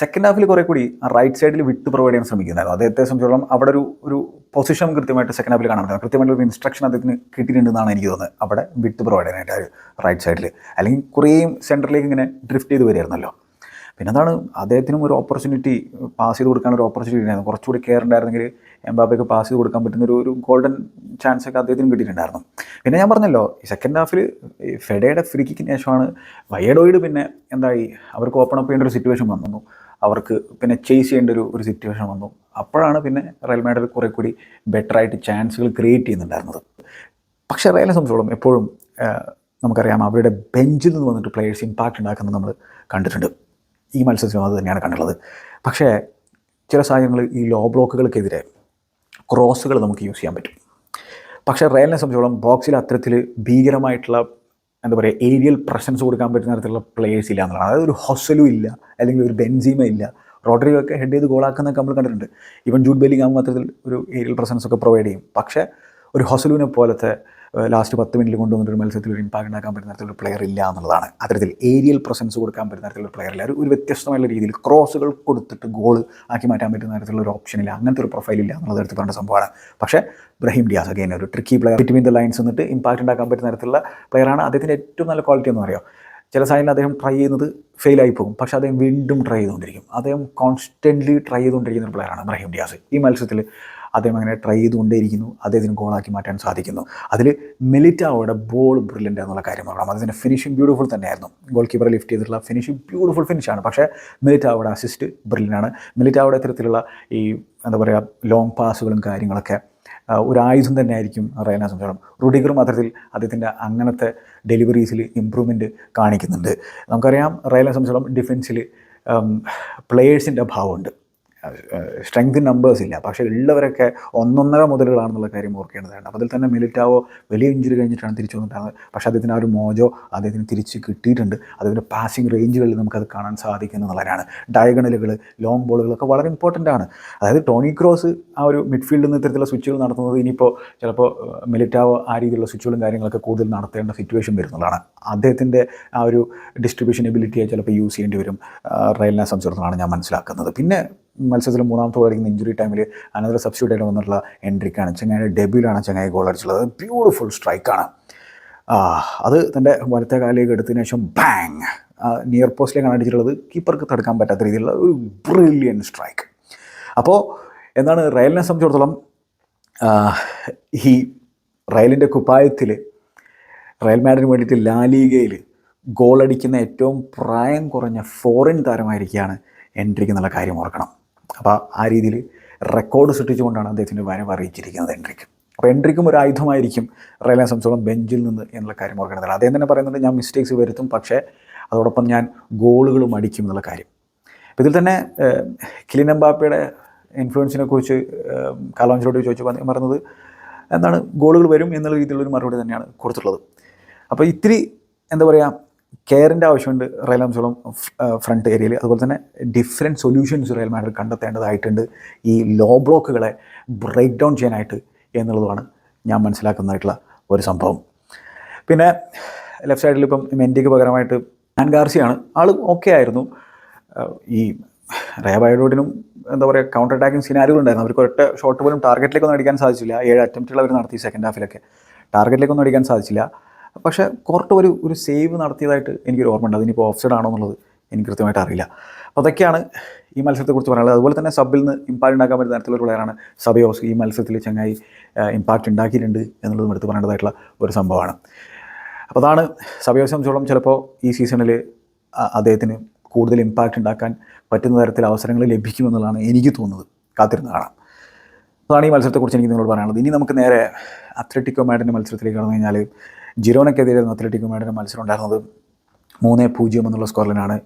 സെക്കൻഡ് ഹാഫിൽ കുറേ കൂടി റൈറ്റ് സൈഡിൽ വിട്ട് പ്രൊവൈഡ് ചെയ്യാൻ ശ്രമിക്കുന്നുണ്ടായിരുന്നു. അദ്ദേഹത്തെ സംബന്ധിച്ചോളം അവിടെ ഒരു ഒരു പൊസിഷൻ കൃത്യമായിട്ട് സെക്കൻഡ് ഹാഫിൽ കാണാൻ പറ്റും കൃത്യമായിട്ട് ഒരു ഇൻസ്ട്രക്ഷൻ അദ്ദേഹത്തിന് കിട്ടിയിട്ടുണ്ടെന്നാണ് എനിക്ക് തോന്നുന്നത്. അവിടെ വിട്ട് പ്രൊവൈഡ് ചെയ്യാനായിട്ട് ആ ഒരു റൈറ്റ് സൈഡിൽ അല്ലെങ്കിൽ കുറേയും സെന്ററിലേക്ക് ഇങ്ങനെ ഡ്രിഫ്റ്റ് ചെയ്ത് വരികയായിരുന്നല്ലോ. പിന്നെ അതാണ് അദ്ദേഹത്തിനും ഒരു ഓപ്പർച്യൂണിറ്റി പാസ് ചെയ്ത് കൊടുക്കാൻ ഒരു ഓപ്പർച്യൂണിറ്റി ഉണ്ടായിരുന്നു. കുറച്ചുകൂടി കെയർ ഉണ്ടായിരുന്നെങ്കിൽ എംബാബയ്ക്ക് പാസ് ചെയ്ത് കൊടുക്കാൻ പറ്റുന്ന ഒരു ഒരു ഗോൾഡൻ ചാൻസ് ഒക്കെ അദ്ദേഹത്തിന് കിട്ടിയിട്ടുണ്ടായിരുന്നു. പിന്നെ ഞാൻ പറഞ്ഞല്ലോ സെക്കൻഡ് ഹാഫിൽ ഫെഡയുടെ ഫ്രീ ശേഷമാണ് വയഡോയിഡ് പിന്നെ എന്തായി? അവർക്ക് ഓപ്പൺ അപ്പ് ചെയ്യേണ്ട ഒരു സിറ്റുവേഷൻ വന്നു. അവർക്ക് പിന്നെ ചേസ് ചെയ്യേണ്ട ഒരു ഒരു സിറ്റുവേഷൻ വന്നു. അപ്പോഴാണ് പിന്നെ റയൽ മാഡ്രിഡ് കുറേ കൂടി ബെറ്ററായിട്ട് ചാൻസുകൾ ക്രിയേറ്റ് ചെയ്യുന്നുണ്ടായിരുന്നത്. പക്ഷേ റയലിനെ സംബന്ധിച്ചോളം എപ്പോഴും നമുക്കറിയാം അവരുടെ ബെഞ്ചിൽ നിന്ന് വന്നിട്ട് പ്ലെയേഴ്സ് ഇമ്പാക്റ്റ് ഉണ്ടാക്കുന്നത് നമ്മൾ കണ്ടിട്ടുണ്ട്. ഈ മത്സരത്തിലും അത് തന്നെയാണ് കണ്ടുള്ളത്. പക്ഷേ ചില സാഹചര്യങ്ങളിൽ ഈ ലോ ബ്ലോക്കുകൾക്കെതിരെ ക്രോസുകൾ നമുക്ക് യൂസ് ചെയ്യാൻ പറ്റും. പക്ഷേ റയലിനെ സംബന്ധിച്ചോളം ബോക്സിൽ അത്തരത്തിൽ ഭീകരമായിട്ടുള്ള എന്താ പറയുക ഏരിയൽ പ്രസൻസ് കൊടുക്കാൻ പറ്റുന്ന തരത്തിലുള്ള പ്ലേയേഴ്സ് ഇല്ല എന്നുള്ളതാണ്. അതായത് ഒരു ഹൊസലും ഇല്ല അല്ലെങ്കിൽ ഒരു ബെൻസീമ ഇല്ല. റോഡറിയോ ഒക്കെ ഹെഡ് ചെയ്ത് ഗോളാക്കുന്നൊക്കെ നമ്മൾ കണ്ടിട്ടുണ്ട്. ഇവൻ ജൂഡ് ബെല്ലിങ്ങാം അത്തരത്തിൽ ഒരു ഏരിയൽ പ്രസൻസ് ഒക്കെ പ്രൊവൈഡ് ചെയ്യും. പക്ഷേ ഒരു ഹൊസലുവിനെ പോലത്തെ ലാസ്റ്റ് പത്ത് മിനിറ്റിൽ കൊണ്ടുവന്നിട്ട് ഒരു മത്സരത്തിൽ ഒരു ഇമ്പാക്ട് ഉണ്ടാക്കാൻ പറ്റുന്ന തരത്തിലുള്ള പ്ലെയർ ഇല്ല എന്നുള്ളതാണ്. അത്തരത്തിൽ ഏരിയൽ പ്രസൻസ് കൊടുക്കാൻ പറ്റുന്ന തരത്തിലുള്ള പ്ലെയർ ഇല്ല. ഒരു വ്യത്യസ്തമായുള്ള രീതിയിൽ ക്രോസുകൾ കൊടുത്തിട്ട് ഗോൾ ആക്കി മാറ്റാൻ പറ്റുന്ന തരത്തിലുള്ള ഒരു ഓപ്ഷൻ ഇല്ല. അങ്ങനത്തെ ഒരു പ്രൊഫൈൽ ഇല്ല എന്നുള്ളത് എടുത്ത് പറഞ്ഞ സംഭവമാണ്. പക്ഷേ ബ്രഹീം ഡിയാസ് അഗൈൻ ഒരു tricky player between the lines എന്നിട്ട് ഇമ്പാക്ട് ഉണ്ടാക്കാൻ പറ്റുന്ന തരത്തിലുള്ള പ്ലെയറാണ് അദ്ദേഹത്തിന്റെ ഏറ്റവും നല്ല ക്വാളിറ്റി എന്ന് പറയാം. ചില സമയങ്ങളിൽ അദ്ദേഹം ട്രൈ ചെയ്യുന്നത് ഫെയിലായി പോകും. പക്ഷേ അദ്ദേഹം വീണ്ടും ട്രൈ ചെയ്തുകൊണ്ടിരിക്കും. അദ്ദേഹം കോൺസ്റ്റന്റ്ലി ട്രൈ ചെയ്തുകൊണ്ടിരിക്കുന്ന ഒരു പ്ലെയറാണ് ബ്രഹീം ഡിയാസ്. ഈ മത്സരത്തിൽ അദ്ദേഹം അങ്ങനെ ട്രൈ ചെയ്തുകൊണ്ടേയിരിക്കുന്നു. അദ്ദേഹത്തിന് ഗോളാക്കി മാറ്റാൻ സാധിക്കുന്നു. അതിൽ മെലിറ്റാവോയുടെ ബോൾ ബ്രില്യന്റ് എന്നുള്ള കാര്യം പറയണം അതിന്റെ ഫിനിഷിംഗ് ബ്യൂട്ടിഫുൾ തന്നെയായിരുന്നു. ഗോൾ കീപ്പറെ ലിഫ്റ്റ് ചെയ്തിട്ടുള്ള ഫിനിഷിംഗ് ബ്യൂട്ടിഫുൾ ഫിനിഷാണ് പക്ഷേ മെലിറ്റാവോയുടെ അസിസ്റ്റ് ബ്രില്യന്റാണ് മെലിറ്റാവോയുടെ ഇത്തരത്തിലുള്ള ഈ എന്താ പറയുക ലോങ് പാസുകളും കാര്യങ്ങളൊക്കെ ഒരു ആയുധം തന്നെ ആയിരിക്കും റയനെ സംബന്ധിച്ചോളം റുഡിഗറും അത്തരത്തിൽ അദ്ദേഹത്തിന്റെ അങ്ങനത്തെ ഡെലിവറീസിൽ ഇമ്പ്രൂവ്മെന്റ് കാണിക്കുന്നുണ്ട്. നമുക്കറിയാം റയലിനെ സംബന്ധിച്ചോളം ഡിഫൻസിൽ പ്ലേയേഴ്സിന്റെ അഭാവമുണ്ട്. സ്ട്രെങ്ത് നമ്പേഴ്സ് ഇല്ല. പക്ഷേ ഉള്ളവരൊക്കെ ഒന്നൊന്നര മുതലുകളാണെന്നുള്ള കാര്യം ഓർക്കേണ്ടതാണ്. അപ്പോൾ അതിൽ തന്നെ മിലിറ്റാവോ വലിയ ഇഞ്ചുറി കഴിഞ്ഞിട്ടാണ് തിരിച്ചു വന്നിട്ടാണ് പക്ഷേ അദ്ദേഹത്തിന് ആ ഒരു മോജോ അദ്ദേഹത്തിന് തിരിച്ച് കിട്ടിയിട്ടുണ്ട്. അതുപോലെ പാസിംഗ് റേഞ്ചുകളിൽ നമുക്കത് കാണാൻ സാധിക്കുന്നു എന്നുള്ളതാണ്. ഡയഗണലുകൾ ലോങ് ബോളുകളൊക്കെ വളരെ ഇമ്പോർട്ടന്റ് ആണ്. അതായത് ടോണി ക്രോസ് ആ ഒരു മിഡ്ഫീൽഡിൽ നിന്ന് ഇത്തരത്തിലുള്ള സ്വിച്ചുകൾ നടത്തുന്നത് ഇനിയിപ്പോൾ ചിലപ്പോൾ മിലിറ്റാവോ ആ രീതിയിലുള്ള സ്വിച്ചുകളും കാര്യങ്ങളൊക്കെ കൂടുതൽ നടത്തേണ്ട സിറ്റുവേഷൻ വരുന്നതാണ് അദ്ദേഹത്തിന്റെ ആ ഒരു ഡിസ്ട്രിബ്യൂഷൻ എബിലിറ്റിയെ ചിലപ്പോൾ യൂസ് ചെയ്യേണ്ടി വരും. റയലിനെ സംബന്ധിച്ചിടത്തോളമാണ് ഞാൻ മനസ്സിലാക്കുന്നത്. പിന്നെ മത്സരത്തിൽ മൂന്നാമത്തെ ഗോൾ അടിക്കുന്ന ഇഞ്ചുറി ടൈമിൽ അനന്തര സബ്സ്റ്റിറ്റ്യൂട്ട് ആയിട്ട് വന്നിട്ടുള്ള എൻട്രിക്കാണ്. ചങ്ങായിയുടെ ഡെബ്യൂലാണ് ചങ്ങായി ഗോൾ അടിച്ചുള്ളത്. ബ്യൂട്ടിഫുൾ സ്ട്രൈക്കാണ് അത് തന്റെ വലത്തെ കാലിലേക്ക് എടുത്തതിന് ശേഷം ബാങ് നിയർ പോസ്റ്റിലേക്കാണ് അടിച്ചിട്ടുള്ളത്. കീപ്പർക്ക് തടുക്കാൻ പറ്റാത്ത രീതിയിലുള്ള ഒരു ബ്രില്യൻ സ്ട്രൈക്ക് അപ്പോൾ എന്താണ് റയലിനെ സംബന്ധിച്ചിടത്തോളം ഈ റയലിന്റെ കുപ്പായത്തിൽ റയൽ മാഡിന് വേണ്ടിയിട്ട് ലാലീഗയിൽ ഗോളടിക്കുന്ന ഏറ്റവും പ്രായം കുറഞ്ഞ ഫോറിൻ താരമായിരിക്കുകയാണ് എൻട്രിക്ക് എന്നുള്ള കാര്യം ഓർക്കണം. അപ്പോൾ ആ രീതിയിൽ റെക്കോർഡ് സൃഷ്ടിച്ചുകൊണ്ടാണ് അദ്ദേഹത്തിന്റെ വരവ് അറിയിച്ചിരിക്കുന്നത് എൻട്രിക്ക്. അപ്പോൾ എൻട്രിക്കും ഒരു ആയുധമായിരിക്കും റയലിനെ സംബന്ധിച്ചോളം ബെഞ്ചിൽ നിന്ന് എന്നുള്ള കാര്യം ഓർക്കേണ്ടതാണ് അദ്ദേഹം തന്നെ പറയുന്നുണ്ട് ഞാൻ മിസ്റ്റേക്സ് വരുത്തും പക്ഷേ അതോടൊപ്പം ഞാൻ ഗോളുകളും അടിക്കും എന്നുള്ള കാര്യം. ഇതിൽ തന്നെ കിലിൻ എംബാപ്പയുടെ ഇൻഫ്ലുവൻസിനെ കുറിച്ച് കാലോഞ്ചിലോട്ട് ചോദിച്ചു പറഞ്ഞത് എന്താണ് ഗോളുകൾ വരും എന്നുള്ള രീതിയിലുള്ളൊരു മറുപടി തന്നെയാണ് കൊടുത്തിട്ടുള്ളത്. അപ്പോൾ ഇത്തിരി എന്താ പറയുക കെയറിന്റെ ആവശ്യമുണ്ട്. റയൽ അംസോളം ഫ്രണ്ട് ഏരിയയിൽ. അതുപോലെ തന്നെ ഡിഫറെന്റ് സൊല്യൂഷൻസ് റയൽ മാഡ്രിഡ് കണ്ടെത്തേണ്ടതായിട്ടുണ്ട്. ഈ ലോ ബ്ലോക്കുകളെ ബ്രേക്ക് ഡൗൺ ചെയ്യാനായിട്ട് എന്നുള്ളതാണ് ഞാൻ മനസ്സിലാക്കുന്നതായിട്ടുള്ള ഒരു സംഭവം. പിന്നെ ലെഫ്റ്റ് സൈഡിൽ ഇപ്പം മെൻഡിക്ക് പകരമായിട്ട് ഞാൻ ഗാർസിയാണ്. ആൾ ഓക്കെ ആയിരുന്നു. ഈ റേബായോഡിനും എന്താ പറയുക കൗണ്ടർ അറ്റാക്കിംഗ് സിനാരികൾ ഉണ്ടായിരുന്നു. അവർക്ക് ഒറ്റ ഷോട്ട് പോലും ടാർഗറ്റിലേക്കൊന്നും അടിക്കാൻ സാധിച്ചില്ല. ഏഴ് അറ്റംപ്റ്റുകൾ അവർ നടത്തി സെക്കൻഡ് ഹാഫിലൊക്കെ ടാർഗറ്റിലേക്കൊന്നും അടിക്കാൻ സാധിച്ചില്ല. പക്ഷേ കോർട്ട് ഒരു ഒരു സേവ് നടത്തിയതായിട്ട് എനിക്കൊരു ഓർമ്മ ഉണ്ട് അതിനിപ്പോൾ ഓഫ് സൈഡ് ആണോ എന്നുള്ളത് എനിക്ക് കൃത്യമായിട്ട് അറിയില്ല. അപ്പോൾ അതൊക്കെയാണ് ഈ മത്സരത്തെക്കുറിച്ച് പറയാനുള്ളത്. അതുപോലെ തന്നെ സബിൽ നിന്ന് ഇമ്പാക്റ്റ് ഉണ്ടാക്കാൻ പറ്റുന്ന തരത്തിലുള്ള പ്ലെയറാണ് സബയോസ് ഈ മത്സരത്തിൽ ചങ്ങായി ഇമ്പാക്റ്റ് ഉണ്ടാക്കിയിട്ടുണ്ട് എന്നുള്ളതും എടുത്ത് പറയേണ്ടതായിട്ടുള്ള ഒരു സംഭവമാണ്. അപ്പോൾ അതാണ് സബയോസ് സംബന്ധിച്ചോളം ചിലപ്പോൾ ഈ സീസണിൽ അദ്ദേഹത്തിന് കൂടുതൽ ഇമ്പാക്റ്റ് ഉണ്ടാക്കാൻ പറ്റുന്ന തരത്തിൽ അവസരങ്ങൾ ലഭിക്കുമെന്നുള്ളതാണ് എനിക്ക് തോന്നുന്നത്. കാത്തിരുന്ന് കാണാം. അതാണ് ഈ മത്സരത്തെക്കുറിച്ച് എനിക്ക് നിങ്ങളോട് പറയാനുള്ളത്. ഇനി നമുക്ക് നേരെ അത്ലറ്റിക്കോ മാഡിന്റെ മത്സരത്തിലേക്ക് കടന്നു കഴിഞ്ഞാൽ ജിറോനക്കെതിരായിരുന്നു അത്ലറ്റിക്കോ മാഡിന്റെ മത്സരം ഉണ്ടായിരുന്നത് മൂന്ന് പൂജ്യം എന്നുള്ള സ്കോറിലാണ്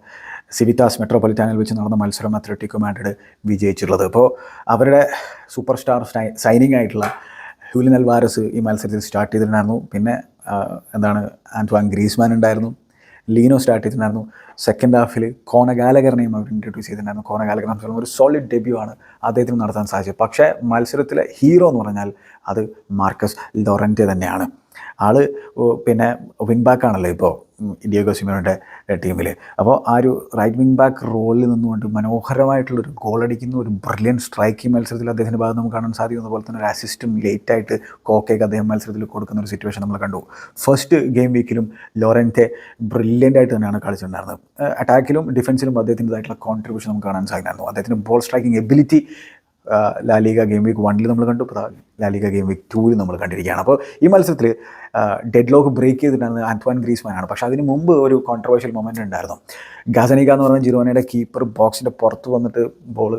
സിവിതാസ് മെട്രോപൊളിറ്റാനിൽ വെച്ച് നടന്ന മത്സരം അത്ലറ്റിക്കോ മാഡ്രിഡ് വിജയിച്ചിട്ടുള്ളത്. അപ്പോൾ അവരുടെ സൂപ്പർ സ്റ്റാർ സൈനിങ് ആയിട്ടുള്ള ഹ്യൂലിൻ അൽവാരസ് ഈ മത്സരത്തിൽ സ്റ്റാർട്ട് ചെയ്തിട്ടുണ്ടായിരുന്നു. പിന്നെ എന്താണ് ആന്റ്വാൻ ഗ്രീസ്മാൻ ഉണ്ടായിരുന്നു. ലീനോ സ്റ്റാർട്ട് ചെയ്തിട്ടുണ്ടായിരുന്നു. സെക്കൻഡ് ഹാഫിൽ ഗാലകറിനെയും അവർ ഇൻട്രൊഡ്യൂസ് ചെയ്തിട്ടുണ്ടായിരുന്നു. കോന ഗാലകർ സംബന്ധിച്ചോളം ഒരു സോളിഡ് ഡെബ്യൂ ആണ് അദ്ദേഹത്തിന് നടത്താൻ സാധിച്ചത്. പക്ഷേ മത്സരത്തിലെ ഹീറോ എന്ന് പറഞ്ഞാൽ അത് മാർക്കസ് ലോറന്റെ തന്നെയാണ്. ആൾ പിന്നെ വിങ് ബാക്ക് ആണല്ലോ ഇപ്പോൾ ഡിയോഗോ സിമോയുടെ ടീമിൽ അപ്പോൾ ആ ഒരു റൈറ്റ് വിങ് ബാക്ക് റോളിൽ നിന്നുകൊണ്ട് മനോഹരമായിട്ടുള്ളൊരു ഗോൾ അടിക്കുന്ന ഒരു ബ്രില്യൻ സ്ട്രൈക്കിംഗ് മത്സരത്തിൽ അദ്ദേഹത്തിന്റെ ഭാഗത്ത് നമുക്ക് കാണാൻ സാധിക്കും അതുപോലെ തന്നെ ഒരു അസിസ്റ്റും ലേറ്റായിട്ട് കോക്കേക്ക് അദ്ദേഹം മത്സരത്തിൽ കൊടുക്കുന്ന ഒരു സിറ്റുവേഷൻ നമ്മൾ കണ്ടു. ഫസ്റ്റ് ഗെയിം വീക്കിലും ലോറന്റെ ബ്രില്യന്റ് ആയിട്ട് തന്നെയാണ് കളിച്ചിട്ടുണ്ടായിരുന്നത്. അറ്റാക്കിലും ഡിഫൻസിലും അദ്ദേഹത്തിന്റെതായിട്ടുള്ള കോൺട്രിബ്യൂഷൻ നമുക്ക് കാണാൻ സാധിക്കുമായിരുന്നു അദ്ദേഹത്തിന്റെ ball striking ability La Liga game week വണ്ണിൽ നമ്മൾ കണ്ടു ലാലിക ഗെയിം വീക്ക് ടൂവിൽ നമ്മൾ കണ്ടിരിക്കുകയാണ്. അപ്പോൾ ഈ മത്സരത്തിൽ ഡെഡ് ലോക്ക് ബ്രേക്ക് ചെയ്തിട്ടാണ് ആന്റ്വാൻ ഗ്രീസ്മാനാണ്. പക്ഷേ അതിന് മുമ്പ് ഒരു കോൺട്രവേഴ്ഷ്യൽ മൊമെന്റ് ഉണ്ടായിരുന്നു. ഗാസനിക എന്ന് പറഞ്ഞ ജിറോനയുടെ കീപ്പർ ബോക്സിന്റെ പുറത്ത് വന്നിട്ട് ബോൾ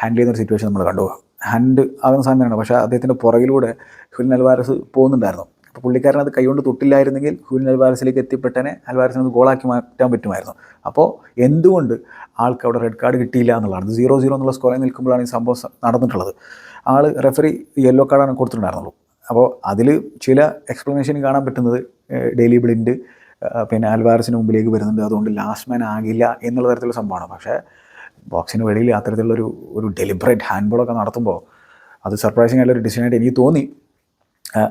ഹാൻഡിൽ ചെയ്യുന്ന ഒരു സിറ്റുവേഷൻ നമ്മൾ കണ്ടു. ഹാൻഡ് ആകുന്ന സാധനമാണ്. പക്ഷേ അദ്ദേഹത്തിന്റെ പുറകിലൂടെ ഹുലിൻ അൽവാരസ് പോകുന്നുണ്ടായിരുന്നു. അപ്പോൾ പുള്ളിക്കാരൻ അത് കൈകൊണ്ട് തൊട്ടില്ലായിരുന്നെങ്കിൽ ഹുലിൻ അൽവാരസിലേക്ക് എത്തിപ്പെട്ടനെ അൽവാരസിനെ അത് ഗോളാക്കി മാറ്റാൻ പറ്റുമായിരുന്നു. അപ്പോൾ എന്തുകൊണ്ട് ആൾക്ക് അവിടെ റെഡ് കാർഡ് കിട്ടിയില്ല എന്നുള്ളതാണ്. സീറോ സീറോ എന്നുള്ള സ്കോറിൽ നിൽക്കുമ്പോഴാണ് ഈ സംഭവം നടന്നിട്ടുള്ളത്. ആൾ റെഫറി യെല്ലോ കാർഡാണ് കൊടുത്തിട്ടുണ്ടായിരുന്നുള്ളൂ. അപ്പോൾ അതിൽ ചില എക്സ്പ്ലനേഷൻ കാണാൻ പറ്റുന്നത് ഡെയിലി ബ്ലിൻഡ് പിന്നെ അൽവാരസിന് മുമ്പിലേക്ക് വരുന്നുണ്ട്. അതുകൊണ്ട് ലാസ്റ്റ് മാൻ ആകില്ല എന്നുള്ള തരത്തിലുള്ള സംഭവമാണ്. പക്ഷേ ബോക്സിന് വെളിയിൽ അത്തരത്തിലുള്ളൊരു ഒരു ഡെലിബറേറ്റ് ഹാൻഡ് ബോളൊക്കെ നടത്തുമ്പോൾ അത് സർപ്രൈസിംഗ് ആയിട്ടുള്ള ഒരു ഡിസിഷനായിട്ട് എനിക്ക് തോന്നി.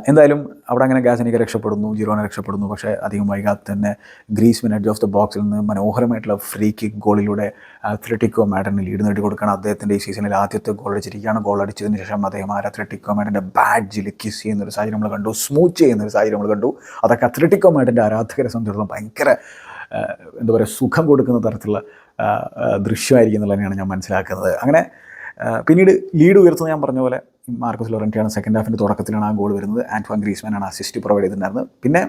എന്തായാലും അവിടെ അങ്ങനെ ഗാസനിക രക്ഷപ്പെടുന്നു ജിറോന രക്ഷപ്പെടുന്നു. പക്ഷേ അധികം വൈകാതെ തന്നെ ഗ്രീസ്മിൻ എഡ്ജ് ഓഫ് ദ ബോക്സിൽ നിന്ന് മനോഹരമായിട്ടുള്ള ഫ്രീ കിക്ക് ഗോളിലൂടെ അത്ലറ്റിക്കോ മാഡന് ലീഡ് നേടി കൊടുക്കുകയാണ് അദ്ദേഹത്തിന്റെ ഈ സീസണിൽ ആദ്യത്തെ ഗോൾ അടിച്ചിരിക്കുകയാണ്. ഗോൾ അടിച്ചതിന് ശേഷം അദ്ദേഹം ആ അത്ലറ്റിക്കോ മാഡിന്റെ ബാഡ്ജിൽ കിസ് ചെയ്യുന്ന ഒരു സാഹചര്യം നമ്മൾ കണ്ടു സ്മൂത്ത് ചെയ്യുന്ന ഒരു സാഹചര്യം നമ്മൾ കണ്ടു. അതൊക്കെ അത്ലറ്റിക്കോ മാഡിന്റെ ആരാധകരെ സംബന്ധിച്ചിടത്തോളം ഭയങ്കര എന്താ പറയുക സുഖം കൊടുക്കുന്ന തരത്തിലുള്ള ദൃശ്യമായിരിക്കും എന്നുള്ളതിനെയാണ് ഞാൻ മനസ്സിലാക്കുന്നത്. അങ്ങനെ പിന്നീട് ലീഡ് ഉയർത്തുന്ന ഞാൻ പറഞ്ഞ പോലെ മാർക്കസ് ലോറന്റിയാണ് സെക്കൻഡ് ഹാഫിന്റെ തുടക്കത്തിലാണ് ആ ഗോൾ വരുന്നത്. ആന്റ്വാൻ ഗ്രീസ്മാനാണ് അസിസ്റ്റ് പ്രൊവൈഡ് ചെയ്തിട്ടുണ്ടായിരുന്നത്. പിന്നെ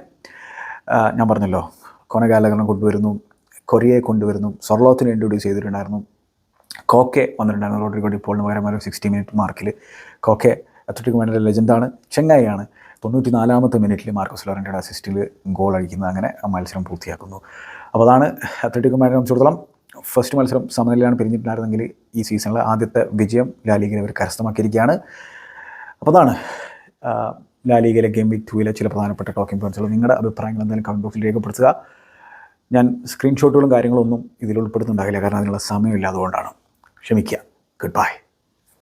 ഞാൻ പറഞ്ഞല്ലോ കൊനകാലകരണം കൊണ്ടുവരുന്നു കൊറിയയെ കൊണ്ടുവരുന്നു സൊർലോത്തിന് ഇൻട്രൊഡ്യൂസ് ചെയ്തിട്ടുണ്ടായിരുന്നു. കോക്കെ വന്നിട്ടുണ്ടായിരുന്നു റോഡ്രിഗോ ഡിപ്പോളിന് പകരം ഒരു സിക്സ്റ്റി മിനിറ്റ് മാർക്കിൽ കോക്കെ അത്ലറ്റിക് മാഡിന്റെ ലെജൻഡാണ് ചെങ്ങായിയാണ് തൊണ്ണൂറ്റി നാലാമത്തെ മിനിറ്റിൽ മാർക്കസ് ലോറന്റയുടെ അസിസ്റ്റിൽ ഗോൾ അടിക്കുന്നത്. അങ്ങനെ മത്സരം പൂർത്തിയാക്കുന്നു. അപ്പോൾ അതാണ് അത്ലറ്റിക് മാഡിനെ സംബന്ധിച്ചിടത്തോളം ഫസ്റ്റ് മത്സരം സമനിലയാണ് പിരിഞ്ഞിട്ടുണ്ടായിരുന്നെങ്കിൽ ഈ സീസണിലെ ആദ്യത്തെ വിജയം ലാലീഗയിൽ അവർ കരസ്ഥമാക്കിയിരിക്കുകയാണ്. അപ്പോൾ അതാണ് ലാലീഗയിലെ ഗെയിം വീക്ക് ടൂവിലെ ചില പ്രധാനപ്പെട്ട ടോക്കിംഗ് പോയിന്റ്സുകൾ നിങ്ങളുടെ അഭിപ്രായങ്ങൾ എന്തായാലും കമന്റ് ബോക്സിൽ രേഖപ്പെടുത്തുക. ഞാൻ സ്ക്രീൻഷോട്ടുകളും കാര്യങ്ങളൊന്നും ഇതിൽ ഉൾപ്പെടുത്തുന്നുണ്ടാകില്ല കാരണം അതിനുള്ള സമയമില്ല അതുകൊണ്ടാണ് ക്ഷമിക്കുക. Good bye.